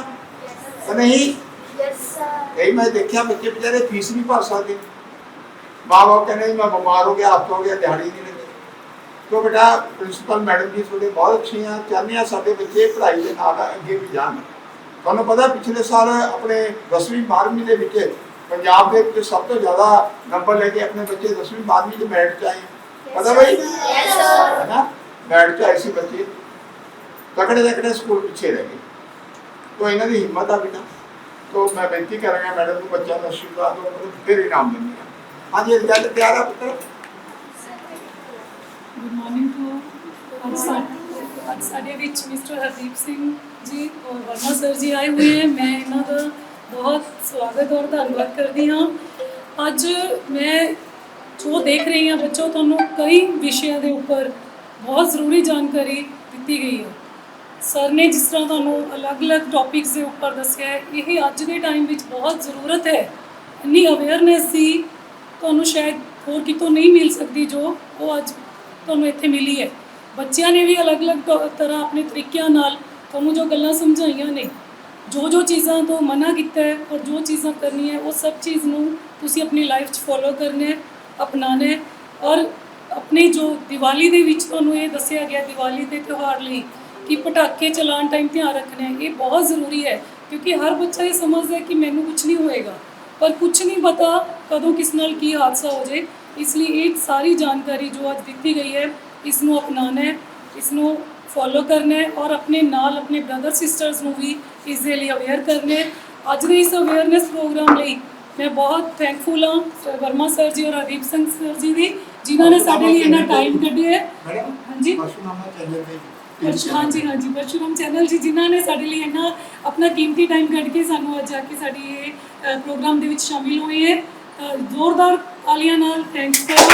ਨਹੀਂ? ਯੈਸ ਸਰ ਕਈ ਮੈਂ ਦੇਖਿਆ ਬੱਚੇ ਵਿਚਾਰੇ ਫੀਸ ਨਹੀਂ ਭਰ ਸਕਦੇ। ਮਾਂ ਬਾਪ ਕਹਿੰਦੇ ਮੈਂ ਬਿਮਾਰ ਹੋ ਗਿਆ ਹਫਤਾ ਹੋ ਗਿਆ ਦਿਹਾੜੀ ਨਹੀਂ ਲੱਗੀ ਤੋ ਬੇਟਾ ਪ੍ਰਿੰਸੀਪਲ ਮੈਡਮ ਜੀ ਤੁਹਾਡੇ ਬਹੁਤ ਅੱਛੇ ਆ। ਚਾਹੁੰਦੇ ਆ ਸਾਡੇ ਬੱਚੇ ਪੜ੍ਹਾਈ ਦੇ ਨਾਲ ਅੱਗੇ ਵੀ ਜਾਣ। ਤੁਹਾਨੂੰ ਪਤਾ ਪਿਛਲੇ ਸਾਲ ਆਪਣੇ 10ਵੀਂ 12ਵੀਂ ਦੇ ਵਿੱਚ ਪੰਜਾਬ ਦੇ ਵਿੱਚ ਸਭ ਤੋਂ ਜ਼ਿਆਦਾ ਨੰਬਰ ਲੈ ਕੇ ਆਪਣੇ ਬੱਚੇ 10ਵੀਂ 12ਵੀਂ ਦੇ ਮੈਰਿਟ ਚ ਆਏ ਪਤਾ ਬਈ ਯੈਸ ਸਰ ਹੈ ਨਾ ਮੈਰਿਟ ਚ ਆਏ ਸੀ ਬੱਚੇ ਤਕੜੇ ਤਕੜੇ ਸਕੂਲ ਪਿੱਛੇ ਰਹਿ ਗਏ ਤੋ ਇਹਨਾਂ ਦੀ ਹਿੰਮਤ ਆ ਬੇਟਾ ਤੋ ਮੈਂ ਬੇਨਤੀ ਕਰਾਂਗਾ ਮੈਡਮ ਨੂੰ ਬੱਚਿਆਂ ਦਾ ਆਸ਼ੀਰਵਾਦ ਦਿਓ ਫਿਰ ਇਨਾਮ ਦਿੰਦੇ ਹਾਂ ਹਾਂਜੀ ਰਿਜ਼ਲਟ ਤਿਆਰ ਆ ਪੁੱਤਰ ਗੁੱਡ ਮਾਰਨਿੰਗ ਟੂ ਅੱਜ ਸਾ- ਅੱਜ ਸਾਡੇ ਵਿੱਚ ਮਿਸਟਰ ਹਰਦੀਪ ਸਿੰਘ ਜੀ ਔਰ ਵਰਮਾ ਸਰ ਜੀ ਆਏ ਹੋਏ ਹੈ ਮੈਂ ਇਹਨਾਂ ਦਾ ਬਹੁਤ ਸਵਾਗਤ ਔਰ ਧੰਨਵਾਦ ਕਰਦੀ ਹਾਂ। ਅੱਜ ਮੈਂ ਜੋ ਦੇਖ ਰਹੀ ਹਾਂ ਬੱਚੋ, ਤੁਹਾਨੂੰ ਕਈ ਵਿਸ਼ਿਆਂ ਦੇ ਉੱਪਰ ਬਹੁਤ ਜ਼ਰੂਰੀ ਜਾਣਕਾਰੀ ਦਿੱਤੀ ਗਈ ਹੈ। ਸਰ ਨੇ ਜਿਸ ਤਰ੍ਹਾਂ ਤੁਹਾਨੂੰ ਅਲੱਗ-ਅਲੱਗ ਟੌਪਿਕਸ ਦੇ ਉੱਪਰ ਦੱਸਿਆ ਹੈ, ਇਹ ਅੱਜ ਦੇ ਟਾਈਮ ਵਿੱਚ ਬਹੁਤ ਜ਼ਰੂਰਤ ਹੈ। ਇੰਨੀ ਅਵੇਅਰਨੈਸ ਸੀ ਤੁਹਾਨੂੰ ਸ਼ਾਇਦ ਹੋਰ ਕਿਤੋਂ ਨਹੀਂ ਮਿਲ ਸਕਦੀ ਜੋ ਉਹ ਅੱਜ ਤੁਹਾਨੂੰ ਇੱਥੇ ਮਿਲੀ ਹੈ। ਬੱਚਿਆਂ ਨੇ ਵੀ ਅਲੱਗ-ਅਲੱਗ ਤਰ੍ਹਾਂ ਆਪਣੇ ਤਰੀਕਿਆਂ ਨਾਲ ਤੁਹਾਨੂੰ ਜੋ ਗੱਲਾਂ ਸਮਝਾਈਆਂ ਨੇ ਜੋ ਜੋ ਚੀਜ਼ਾਂ ਤੋਂ ਮਨਾ ਕੀਤਾ ਹੈ ਔਰ ਜੋ ਚੀਜ਼ਾਂ ਕਰਨੀ ਹੈ, ਉਹ ਸਭ ਚੀਜ਼ ਨੂੰ ਤੁਸੀਂ ਆਪਣੀ ਲਾਈਫ 'ਚ ਫੋਲੋ ਕਰਨਾ ਹੈ, ਅਪਣਾਉਣਾ ਹੈ ਔਰ ਆਪਣੀ ਜੋ ਦੀਵਾਲੀ ਦੇ ਵਿੱਚ ਤੁਹਾਨੂੰ ਇਹ ਦੱਸਿਆ ਗਿਆ ਦੀਵਾਲੀ ਦੇ ਤਿਉਹਾਰ ਲਈ ਕਿ ਪਟਾਕੇ ਚਲਾਉਣ ਟਾਈਮ ਧਿਆਨ ਰੱਖਣਾ ਹੈ, ਇਹ ਬਹੁਤ ਜ਼ਰੂਰੀ ਹੈ ਕਿਉਂਕਿ ਹਰ ਬੱਚਾ ਇਹ ਸਮਝਦਾ ਹੈ ਕਿ ਮੈਨੂੰ ਕੁਝ ਨਹੀਂ ਹੋਏਗਾ। ਪਰ ਕੁਝ ਨਹੀਂ ਪਤਾ ਕਦੋਂ ਕਿਸ ਨਾਲ ਕੀ ਹਾਦਸਾ ਹੋ ਜਾਏ, ਇਸ ਲਈ ਇਹ ਸਾਰੀ ਜਾਣਕਾਰੀ ਜੋ ਅੱਜ ਦਿੱਤੀ ਗਈ ਹੈ, ਇਸ ਨੂੰ ਅਪਣਾਉਣਾ ਹੈ, ਇਸ ਨੂੰ ਫੋਲੋ ਕਰਨਾ ਹੈ ਔਰ ਆਪਣੇ ਨਾਲ ਆਪਣੇ ਬ੍ਰਦਰ ਸਿਸਟਰਸ ਨੂੰ ਵੀ ਇਸ ਦੇ ਲਈ ਅਵੇਅਰ ਕਰਨਾ ਹੈ ਅੱਜ ਦੇ ਇਸ ਅਵੇਅਰਨੈਸ ਪ੍ਰੋਗਰਾਮ ਲਈ ਮੈਂ ਬਹੁਤ ਥੈਂਕਫੁਲ ਹਾਂ ਸਰ ਵਰਮਾ ਸਰ ਜੀ ਔਰ ਹਰਦੀਪ ਸਿੰਘ ਸਰ ਜੀ ਦੀ ਜਿਨ੍ਹਾਂ ਨੇ ਸਾਡੇ ਲਈ ਇੰਨਾ ਟਾਈਮ ਕੱਢਿਆ ਹੈ ਮੈਡਮ ਹਾਂਜੀ ਪਰਸ਼ੂਨਾਮਾ ਚੈਨਲ ਤੇ ਪਰਸ਼- ਹਾਂਜੀ ਹਾਂਜੀ ਪਰਸ਼ੁਰਾਮ ਚੈਨਲ ਜੀ ਜਿਨ੍ਹਾਂ ਨੇ ਸਾਡੇ ਲਈ ਇੰਨਾ ਆਪਣਾ ਕੀਮਤੀ ਟਾਈਮ ਕੱਢ ਕੇ ਸਾਨੂੰ ਅੱਜ ਆ ਕੇ ਸਾਡੀ ਇਹ ਅ, ਪ੍ਰੋਗਰਾਮ ਦੇ ਵਿੱਚ ਸ਼ਾਮਿਲ ਹੋਏ ਹੈ ਅ, ਜ਼ੋਰਦਾਰ ਤਾਲੀਆਂ ਨਾਲ ਥੈਂਕਸ ਕਰੋ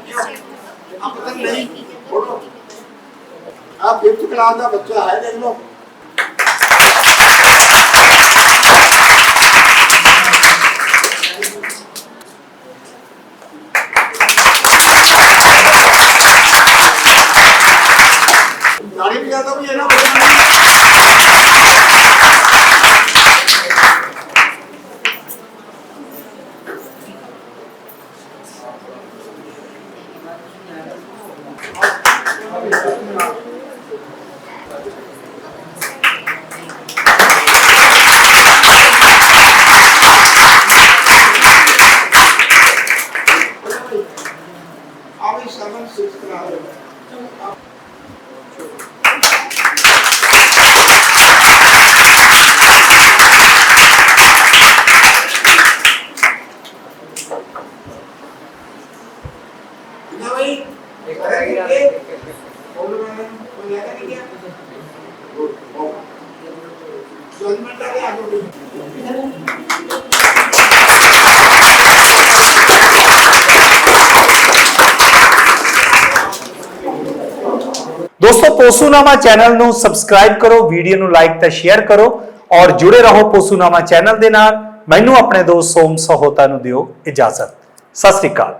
आप पता नहीं फोटो आप फिफ्थ क्लास का बच्चा है देख लो ఆవేశాలను సూచిస్తున్నారు ਦੋਸਤੋ, ਪੋਸੂਨਾਮਾ ਚੈਨਲ ਨੂੰ ਸਬਸਕ੍ਰਾਈਬ ਕਰੋ ਵੀਡੀਓ ਨੂੰ ਲਾਈਕ ਤੇ ਸ਼ੇਅਰ ਕਰੋ ਔਰ ਜੁੜੇ ਰਹੋ ਪੋਸੂਨਾਮਾ ਚੈਨਲ ਦੇ ਨਾਲ। ਮੈਨੂੰ ਆਪਣੇ ਦੋਸਤ ਸੋਮ ਸਹੋਤਾ ਨੂੰ ਦਿਓ ਇਜਾਜ਼ਤ। ਸਤਿ ਸ੍ਰੀ ਅਕਾਲ।